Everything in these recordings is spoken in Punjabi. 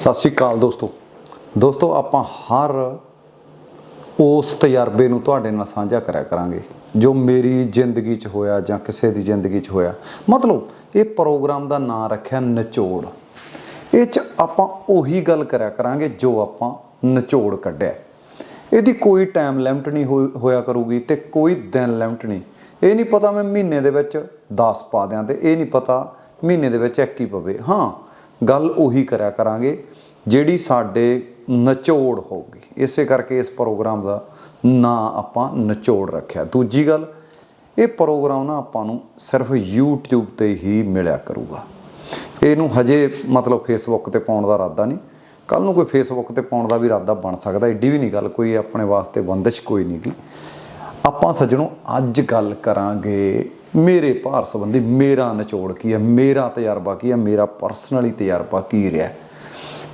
ਸਤਿ ਸ਼੍ਰੀ ਅਕਾਲ ਦੋਸਤੋ। ਦੋਸਤੋ, ਆਪਾਂ ਹਰ ਉਸ ਤਜਰਬੇ ਨੂੰ ਤੁਹਾਡੇ ਨਾਲ ਸਾਂਝਾ ਕਰਿਆ ਕਰਾਂਗੇ, ਜੋ ਮੇਰੀ ਜ਼ਿੰਦਗੀ 'ਚ ਹੋਇਆ ਜਾਂ ਕਿਸੇ ਦੀ ਜ਼ਿੰਦਗੀ 'ਚ ਹੋਇਆ। ਮਤਲਬ, ਇਹ ਪ੍ਰੋਗਰਾਮ ਦਾ ਨਾਂ ਰੱਖਿਆ ਨਿਚੋੜ। ਇਹ 'ਚ ਆਪਾਂ ਉਹੀ ਗੱਲ ਕਰਿਆ ਕਰਾਂਗੇ ਜੋ ਆਪਾਂ ਨਿਚੋੜ ਕੱਢਿਆ। ਇਹਦੀ ਕੋਈ ਟਾਈਮ ਲਿਮਟ ਨਹੀਂ ਹੋਈ- ਹੋਇਆ ਕਰੂਗੀ ਤੇ ਕੋਈ ਦਿਨ ਲਿਮਟ ਨਹੀਂ। ਇਹ ਨਹੀਂ ਪਤਾ ਮੈਂ ਮਹੀਨੇ ਦੇ ਵਿੱਚ 10 ਪਾ ਦਿਆਂ ਤੇ ਇਹ ਨਹੀਂ ਪਤਾ ਮਹੀਨੇ ਦੇ ਵਿੱਚ ਇੱਕ ਹੀ ਪਵੇ। ਹਾਂ ਗੱਲ ਉਹੀ ਕਰਿਆ ਕਰਾਂਗੇ, ਜਿਹੜੀ ਸਾਡੇ ਨਚੋੜ ਹੋਊਗੀ। ਇਸੇ ਕਰਕੇ ਇਸ ਪ੍ਰੋਗਰਾਮ ਦਾ ਨਾਂ ਆਪਾਂ ਨਿਚੋੜ ਰੱਖਿਆ। ਦੂਜੀ ਗੱਲ, ਇਹ ਪ੍ਰੋਗਰਾਮ ਨਾ ਆਪਾਂ ਨੂੰ ਸਿਰਫ YouTube ਤੇ ਹੀ ਮਿਲਿਆ ਕਰੂਗਾ। ਇਹਨੂੰ ਹਜੇ ਮਤਲਬ ਫੇਸਬੁੱਕ ਤੇ ਪਾਉਣ ਦਾ ਇਰਾਦਾ ਨਹੀਂ। ਕੱਲ ਨੂੰ ਕੋਈ ਫੇਸਬੁੱਕ ਤੇ ਪਾਉਣ ਦਾ ਵੀ ਇਰਾਦਾ ਬਣ ਸਕਦਾ, ਏਡੀ ਵੀ ਨਹੀਂ ਗੱਲ, ਕੋਈ ਆਪਣੇ ਵਾਸਤੇ ਬੰਦਿਸ਼ ਕੋਈ ਨਹੀਂ ਗੀ। ਆਪਾਂ ਸੱਜਣੋ, ਅੱਜ ਗੱਲ ਕਰਾਂਗੇ ਮੇਰੇ ਭਾਰ ਸੰਬੰਧੀ ਮੇਰਾ ਨਿਚੋੜ ਕੀ ਹੈ? ਮੇਰਾ ਤਜਰਬਾ ਕੀ ਹੈ? ਮੇਰਾ ਪਰਸਨਲੀ ਤਜਰਬਾ ਕੀ ਰਿਹਾ?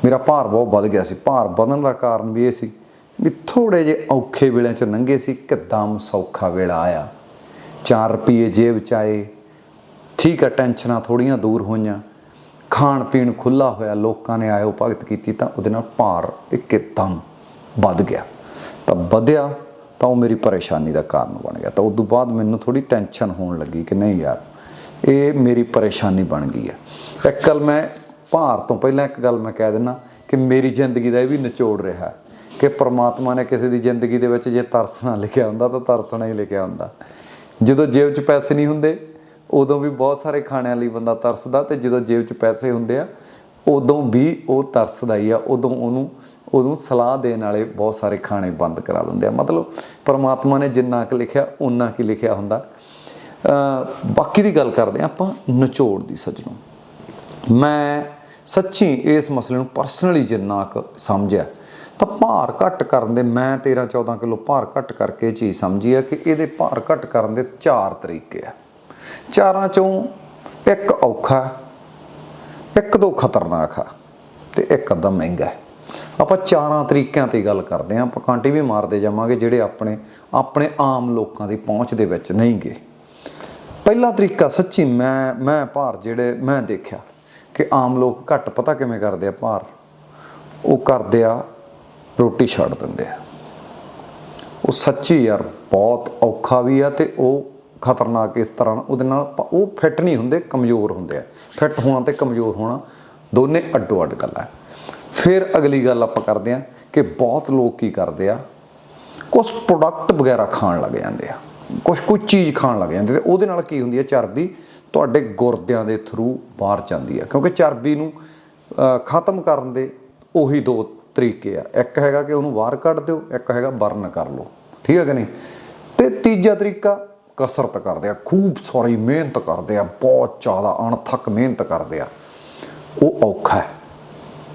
ਮੇਰਾ ਭਾਰ ਬਹੁਤ ਵੱਧ ਗਿਆ ਸੀ। ਭਾਰ ਵਧਣ ਦਾ ਕਾਰਨ ਵੀ ਇਹ ਸੀ ਵੀ ਥੋੜੇ ਜਿਹੇ ਔਖੇ ਵੇਲਿਆਂ ਚ ਲੰਘੇ ਸੀ, ਕਿਦਾਂ ਸੌਖਾ ਵੇਲਾ ਆਇਆ। 4 ਰੁਪਏ ਜੇਬ ਚ ਆਏ। ਠੀਕ ਹੈ, ਟੈਨਸ਼ਨਾਂ ਥੋੜੀਆਂ ਦੂਰ ਹੋਈਆਂ। ਖਾਣ ਪੀਣ ਖੁੱਲਾ ਹੋਇਆ, ਲੋਕਾਂ ਨੇ ਆਇਓ ਭਗਤ ਕੀਤੀ ਤਾਂ ਉਹਦੇ ਨਾਲ ਭਾਰ ਇੱਕਦਮ ਵੱਧ ਗਿਆ। ਤਾਂ ਵਧਿਆ ਤਾਂ ਉਹ ਮੇਰੀ ਪਰੇਸ਼ਾਨੀ ਦਾ ਕਾਰਨ ਬਣ ਗਿਆ। ਤਾਂ ਉਸ ਤੋਂ ਬਾਅਦ ਮੈਨੂੰ ਥੋੜੀ ਟੈਨਸ਼ਨ ਹੋਣ ਲੱਗੀ ਕਿ ਨਹੀਂ ਯਾਰ, ਇਹ ਮੇਰੀ ਪਰੇਸ਼ਾਨੀ ਬਣ ਗਈ ਹੈ। ਇੱਕ ਗੱਲ ਮੈਂ ਭਾਰ ਤੋਂ ਪਹਿਲਾਂ ਇੱਕ ਗੱਲ ਮੈਂ ਕਹਿ ਦਿੰਨਾ ਕਿ ਮੇਰੀ ਜ਼ਿੰਦਗੀ ਦਾ ਇਹ ਵੀ ਨਿਚੋੜ ਰਿਹਾ ਕਿ ਪ੍ਰਮਾਤਮਾ ਨੇ ਕਿਸੇ ਦੀ ਜ਼ਿੰਦਗੀ ਦੇ ਵਿੱਚ ਜੇ ਤਰਸਣਾ ਲਿਖਿਆ ਹੁੰਦਾ ਤਾਂ ਤਰਸਣਾ ਹੀ ਲਿਖਿਆ ਹੁੰਦਾ। ਜਦੋਂ ਜੇਬ 'ਚ ਪੈਸੇ ਨਹੀਂ ਹੁੰਦੇ, ਉਦੋਂ ਵੀ ਬਹੁਤ ਸਾਰੇ ਖਾਣਿਆਂ ਲਈ ਬੰਦਾ ਤਰਸਦਾ ਤੇ ਜਦੋਂ ਜੇਬ 'ਚ ਪੈਸੇ ਹੁੰਦੇ ਆ, ਉਦੋਂ ਵੀ ਉਹ ਤਰਸਦਾ ਹੀ ਆ, ਉਦੋਂ ਉਹਨੂੰ ਉਦੋਂ ਸਲਾਹ ਦੇਣ ਵਾਲੇ ਬਹੁਤ ਸਾਰੇ ਖਾਣੇ ਬੰਦ ਕਰਾ ਦਿੰਦੇ ਆ। ਮਤਲਬ ਪਰਮਾਤਮਾ ਨੇ ਜਿੰਨਾ ਕੁ ਲਿਖਿਆ ਉਨਾ ਕੀ ਲਿਖਿਆ ਹੁੰਦਾ। ਬਾਕੀ ਦੀ ਗੱਲ ਕਰਦੇ ਹਾਂ ਆਪਾਂ ਨਿਚੋੜ ਦੀ ਸੱਜਣੋ। ਮੈਂ ਸੱਚੀ ਇਸ ਮਸਲੇ ਨੂੰ ਪਰਸਨਲੀ ਜਿੰਨਾ ਕੁ ਸਮਝਿਆ, ਤਾਂ ਭਾਰ ਘੱਟ ਕਰਨ ਦੇ ਮੈਂ 13 14 ਕਿਲੋ ਭਾਰ ਘੱਟ ਕਰਕੇ ਇਹ ਚੀਜ਼ ਸਮਝੀ ਆ ਕਿ ਇਹਦੇ ਭਾਰ ਘੱਟ ਕਰਨ ਦੇ ਚਾਰ ਤਰੀਕੇ ਆ। ਚਾਰਾਂ ਚੋਂ ਇੱਕ ਔਖਾ, ਇੱਕ ਦੋ ਖਤਰਨਾਕ ਆ ਤੇ ਇੱਕ ਅੱਧਾ ਮਹਿੰਗਾ। ਹੈ ਆਪਾਂ ਚਾਰਾਂ ਤਰੀਕਿਆਂ ਤੇ ਗੱਲ ਕਰਦੇ ਆਂ ਆਪਾਂ ਕਾਂਟੀ ਵੀ ਮਾਰਦੇ ਜਾਵਾਂਗੇ ਜਿਹੜੇ ਆਪਣੇ ਆਪਣੇ ਆਮ ਲੋਕਾਂ ਦੀ ਪਹੁੰਚ ਦੇ ਵਿੱਚ ਨਹੀਂ ਗਏ। ਪਹਿਲਾ ਤਰੀਕਾ ਸੱਚੀ ਮੈਂ ਮੈਂ ਭਾਰ ਜਿਹੜੇ ਮੈਂ ਦੇਖਿਆ ਕਿ ਆਮ ਲੋਕ ਘੱਟ ਪਤਾ ਕਿਵੇਂ ਕਰਦੇ ਆ ਭਾਰ। ਉਹ ਕਰਦੇ ਆ, ਰੋਟੀ ਛੱਡ ਦਿੰਦੇ ਆ। ਉਹ ਸੱਚੀ ਯਾਰ ਬਹੁਤ ਔਖਾ ਵੀ ਆ ਤੇ ਉਹ ਖਤਰਨਾਕ ਇਸ ਤਰ੍ਹਾਂ ਉਹਦੇ ਨਾਲ ਉਹ ਫਿੱਟ ਨਹੀਂ ਹੁੰਦੇ, ਕਮਜ਼ੋਰ ਹੁੰਦੇ ਆ। ਫਿੱਟ ਹੋਣਾ ਤੇ ਕਮਜ਼ੋਰ ਹੋਣਾ ਦੋਨੇ ਅੱਡੋ ਅੱਡ ਗੱਲਾਂ ਹੈ। ਫਿਰ ਅਗਲੀ ਗੱਲ ਆਪਾਂ ਕਰਦੇ ਆ ਕਿ ਬਹੁਤ ਲੋਕ ਕੀ ਕਰਦੇ ਆ ਕੁਝ ਪ੍ਰੋਡਕਟ ਵਗੈਰਾ ਖਾਣ ਲੱਗ ਜਾਂਦੇ ਆ ਕੁਝ ਕੋਈ ਚੀਜ਼ ਖਾਣ ਲੱਗ ਜਾਂਦੇ ਤੇ ਉਹਦੇ ਨਾਲ ਕੀ ਹੁੰਦੀ ਹੈ ਚਰਬੀ ਤੁਹਾਡੇ ਗੁਰਦਿਆਂ ਦੇ ਥਰੂ ਬਾਹਰ ਜਾਂਦੀ ਹੈ ਕਿਉਂਕਿ ਚਰਬੀ ਨੂੰ ਖਤਮ ਕਰਨ ਦੇ ਉਹੀ ਦੋ ਤਰੀਕੇ ਆ, ਇੱਕ ਹੈਗਾ ਕਿ ਉਹਨੂੰ ਬਾਹਰ ਕੱਢ ਦਿਓ, ਇੱਕ ਹੈਗਾ ਬਰਨ ਕਰ ਲਓ, ਠੀਕ ਹੈ ਕਿ ਨਹੀਂ? ਤੇ ਤੀਜਾ ਤਰੀਕਾ, ਕਸਰਤ ਕਰਦੇ ਆ, ਖੂਬ ਸਾਰੀ ਮਿਹਨਤ ਕਰਦੇ ਆ, ਬਹੁਤ ਜ਼ਿਆਦਾ ਅਣਥੱਕ ਮਿਹਨਤ ਕਰਦੇ ਆ, ਉਹ ਔਖਾ ਹੈ।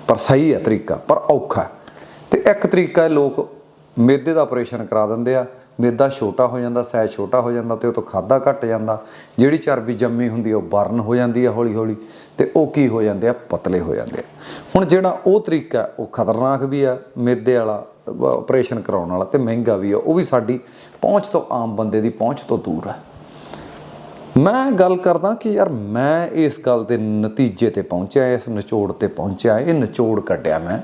ਪਰ ਸਹੀ ਹੈ ਤਰੀਕਾ, ਪਰ ਔਖਾ ਹੈ। ਤੇ ਇੱਕ ਤਰੀਕਾ ਹੈ ਲੋਕ ਮੇਦੇ ਦਾ ਆਪਰੇਸ਼ਨ ਕਰਾ ਦਿੰਦੇ ਆ, ਮੇਦਾ ਛੋਟਾ ਹੋ ਜਾਂਦਾ ਸਾਈਜ਼ ਛੋਟਾ ਹੋ ਜਾਂਦਾ ਤੇ ਉਹ ਤੋਂ ਖਾਦਾ ਘਟ ਜਾਂਦਾ। ਜਿਹੜੀ ਚਰਬੀ ਜੰਮੀ ਹੁੰਦੀ ਆ, ਉਹ ਬਰਨ ਹੋ ਜਾਂਦੀ ਆ ਹੌਲੀ ਹੌਲੀ ਤੇ ਉਹ ਕੀ ਹੋ ਜਾਂਦੇ ਆ? ਪਤਲੇ ਹੋ ਜਾਂਦੇ ਆ। ਹੁਣ ਜਿਹੜਾ ਉਹ ਤਰੀਕਾ, ਉਹ ਖਤਰਨਾਕ ਵੀ ਆ, ਮੇਦੇ ਵਾਲਾ ਆਪਰੇਸ਼ਨ ਕਰਾਉਣ ਵਾਲਾ ਤੇ ਮਹਿੰਗਾ ਵੀ ਆ, ਉਹ ਵੀ ਸਾਡੀ ਪਹੁੰਚ ਤੋਂ ਆਮ ਬੰਦੇ ਦੀ ਪਹੁੰਚ ਤੋਂ ਦੂਰ ਹੈ ਮੈਂ ਗੱਲ ਕਰਦਾ ਕਿ ਯਾਰ ਮੈਂ ਇਸ ਗੱਲ ਦੇ ਨਤੀਜੇ ਤੇ ਪਹੁੰਚਿਆ, ਇਸ ਨਿਚੋੜ ਤੇ ਪਹੁੰਚਿਆ, ਇਹ ਨਿਚੋੜ ਕੱਢਿਆ ਮੈਂ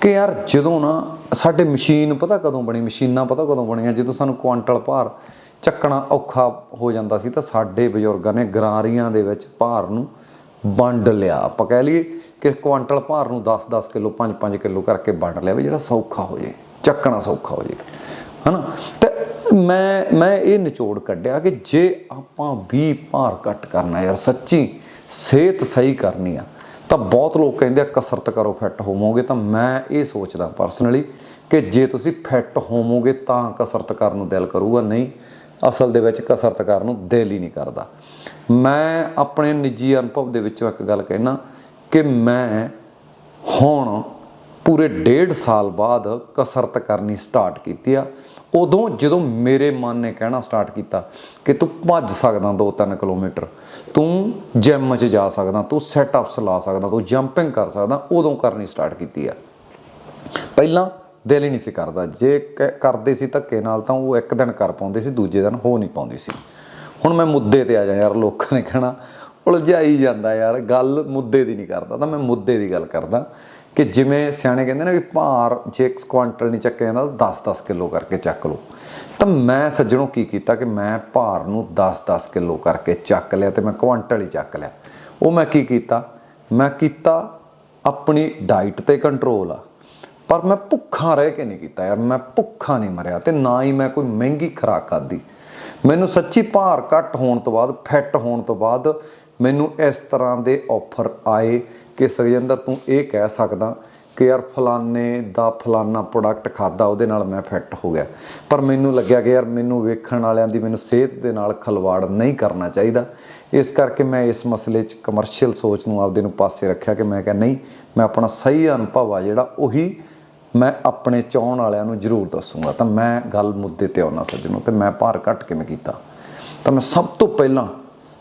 ਕਿ ਯਾਰ ਜਦੋਂ ਨਾ ਸਾਡੇ ਮਸ਼ੀਨ ਪਤਾ ਕਦੋਂ ਬਣੀ, ਮਸ਼ੀਨਾਂ ਪਤਾ ਕਦੋਂ ਬਣੀਆਂ? ਜਦੋਂ ਸਾਨੂੰ ਕੁਆਂਟਲ ਭਾਰ ਚੱਕਣਾ ਔਖਾ ਹੋ ਜਾਂਦਾ ਸੀ ਤਾਂ ਸਾਡੇ ਬਜ਼ੁਰਗਾਂ ਨੇ ਗਰਾਰੀਆਂ ਦੇ ਵਿੱਚ ਭਾਰ ਨੂੰ ਵੰਡ ਲਿਆ। ਆਪਾਂ ਕਹਿ ਲਈਏ ਕਿ ਕੁਆਂਟਲ ਭਾਰ ਨੂੰ 10-10 ਕਿਲੋ 5-5 ਕਿਲੋ ਕਰਕੇ ਵੰਡ ਲਿਆ ਵੀ ਜਿਹੜਾ ਸੌਖਾ ਹੋ ਜੇ, ਚੱਕਣਾ ਸੌਖਾ ਹੋ ਜੇ। ਹਨਾ? ਤੇ ਮੈਂ ਮੈਂ ਇਹ ਨਿਚੋੜ ਕੱਢਿਆ ਕਿ ਜੇ ਆਪਾਂ ਵੀ ਭਾਰ ਘੱਟ ਕਰਨਾ ਯਾਰ, ਸੱਚੀ ਸਿਹਤ ਸਹੀ ਕਰਨੀ ਆ, ਤਾਂ ਬਹੁਤ ਲੋਕ ਕਹਿੰਦੇ ਆ, ਕਸਰਤ ਕਰੋ ਫਿੱਟ ਹੋਵੋਗੇ। ਤਾਂ ਮੈਂ ਇਹ ਸੋਚਦਾ ਪਰਸਨਲੀ ਕਿ ਜੇ ਤੁਸੀਂ ਫਿੱਟ ਹੋਵੋਗੇ ਤਾਂ ਕਸਰਤ ਕਰਨ ਨੂੰ ਦਿਲ ਕਰੂਗਾ, ਨਹੀਂ, ਅਸਲ ਦੇ ਵਿੱਚ ਕਸਰਤ ਕਰਨ ਨੂੰ ਦਿਲ ਹੀ ਨਹੀਂ ਕਰਦਾ। ਮੈਂ ਆਪਣੇ ਨਿੱਜੀ ਅਨੁਭਵ ਦੇ ਵਿੱਚੋਂ ਇੱਕ ਗੱਲ ਕਹਿਣਾ ਕਿ ਮੈਂ ਹੁਣ ਪੂਰੇ ਡੇਢ ਸਾਲ ਬਾਅਦ ਕਸਰਤ ਕਰਨੀ ਸਟਾਰਟ ਕੀਤੀ ਆ। ਉਦੋਂ ਜਦੋਂ ਮੇਰੇ ਮਨ ਨੇ ਕਹਿਣਾ ਸਟਾਰਟ ਕੀਤਾ ਕਿ ਤੂੰ ਭੱਜ ਸਕਦਾ 2-3 ਕਿਲੋਮੀਟਰ, ਤੂੰ ਜਿਮ 'ਚ ਜਾ ਸਕਦਾ, ਤੂੰ ਸੈਟਅਪਸ ਲਾ ਸਕਦਾ, ਤੂੰ ਜੰਪਿੰਗ ਕਰ ਸਕਦਾ, ਉਦੋਂ ਕਰਨੀ ਸਟਾਰਟ ਕੀਤੀ ਆ। ਪਹਿਲਾਂ ਦਿਲ ਹੀ ਨਹੀਂ ਸੀ ਕਰਦਾ। ਜੇ ਕ- ਕਰਦੇ ਸੀ ਧੱਕੇ ਨਾਲ ਤਾਂ ਉਹ ਇੱਕ ਦਿਨ ਕਰ ਪਾਉਂਦੇ ਸੀ, ਦੂਜੇ ਦਿਨ ਹੋ ਨਹੀਂ ਪਾਉਂਦੀ ਸੀ। ਹੁਣ ਮੈਂ ਮੁੱਦੇ ਤੇ ਆ ਜਾ ਯਾਰ, ਲੋਕਾਂ ਨੇ ਕਹਿਣਾ, ਉਲਝਾਈ ਜਾਂਦਾ ਯਾਰ, ਗੱਲ ਮੁੱਦੇ ਦੀ ਨਹੀਂ ਕਰਦਾ ਤਾਂ ਮੈਂ ਮੁੱਦੇ ਦੀ ਗੱਲ ਕਰਦਾ। ਕਿ ਜਿਵੇਂ ਸਿਆਣੇ ਕਹਿੰਦੇ ਨੇ ਵੀ ਭਾਰ ਜੇ 1 ਕੁਆਂਟਲ ਨਹੀਂ ਚੱਕਿਆ ਜਾਂਦਾ ਤਾਂ 10-10 ਕਿਲੋ ਕਰਕੇ ਚੱਕ ਲਓ। ਤਾਂ ਮੈਂ ਸੱਜਣੋਂ ਕੀ ਕੀਤਾ ਕਿ ਮੈਂ ਭਾਰ ਨੂੰ 10-10 ਕਿਲੋ ਕਰਕੇ ਚੱਕ ਲਿਆ ਤੇ ਮੈਂ ਕੁਆਂਟਲ ਹੀ ਚੱਕ ਲਿਆ। ਉਹ ਮੈਂ ਕੀ ਕੀਤਾ? ਮੈਂ ਕੀਤਾ ਆਪਣੀ ਡਾਈਟ ਤੇ ਕੰਟਰੋਲ ਆ। ਪਰ ਮੈਂ ਭੁੱਖਾ ਰਹਿ ਕੇ ਨਹੀਂ ਕੀਤਾ ਯਾਰ, ਮੈਂ ਭੁੱਖਾ ਨਹੀਂ ਮਰਿਆ ਤੇ ਨਾ ਹੀ ਮੈਂ ਕੋਈ ਮਹਿੰਗੀ ਖੁਰਾਕ ਖਾਧੀ। ਮੈਨੂੰ ਸੱਚੀ ਭਾਰ ਘੱਟ ਹੋਣ ਤੋਂ ਬਾਅਦ, ਫਿੱਟ ਹੋਣ ਤੋਂ ਬਾਅਦ ਮੈਨੂੰ ਇਸ ਤਰ੍ਹਾਂ ਦੇ ਆਫਰ ਆਏ ਕਿ ਸੁਖਜਿੰਦਰ ਤੂੰ ਇਹ ਕਹਿ ਸਕਦਾ ਕਿ ਯਾਰ ਫਲਾਨੇ ਦਾ ਫਲਾਨਾ ਪ੍ਰੋਡਕਟ ਖਾਦਾ, ਉਹਦੇ ਨਾਲ ਮੈਂ ਫਿੱਟ ਹੋ ਗਿਆ। ਪਰ ਮੈਨੂੰ ਲੱਗਿਆ ਕਿ ਯਾਰ ਮੈਨੂੰ ਵੇਖਣ ਵਾਲਿਆਂ ਦੀ ਮੈਨੂੰ ਸਿਹਤ ਦੇ ਨਾਲ ਖਲਵਾੜ ਨਹੀਂ ਕਰਨਾ ਚਾਹੀਦਾ। ਇਸ ਕਰਕੇ ਮੈਂ ਇਸ ਮਸਲੇ 'ਚ ਕਮਰਸ਼ੀਅਲ ਸੋਚ ਨੂੰ ਆਪਦੇ ਨੂੰ ਪਾਸੇ ਰੱਖਿਆ ਕਿ ਮੈਂ ਕਿਹਾ, ਨਹੀਂ, ਮੈਂ ਆਪਣਾ ਸਹੀ ਅਨੁਭਵ ਆ ਜਿਹੜਾ ਉਹੀ ਮੈਂ ਆਪਣੇ ਚਾਹਣ ਵਾਲਿਆਂ ਨੂੰ ਜ਼ਰੂਰ ਦੱਸੂਗਾ। ਤਾਂ ਮੈਂ ਗੱਲ ਮੁੱਦੇ ਤੇ ਆਉਣਾ ਸੱਜਣੋ ਤੇ ਮੈਂ ਭਾਰ ਘੱਟ ਕਿਵੇਂ ਕੀਤਾ? ਤਾਂ ਮੈਂ ਸਭ ਤੋਂ ਪਹਿਲਾਂ,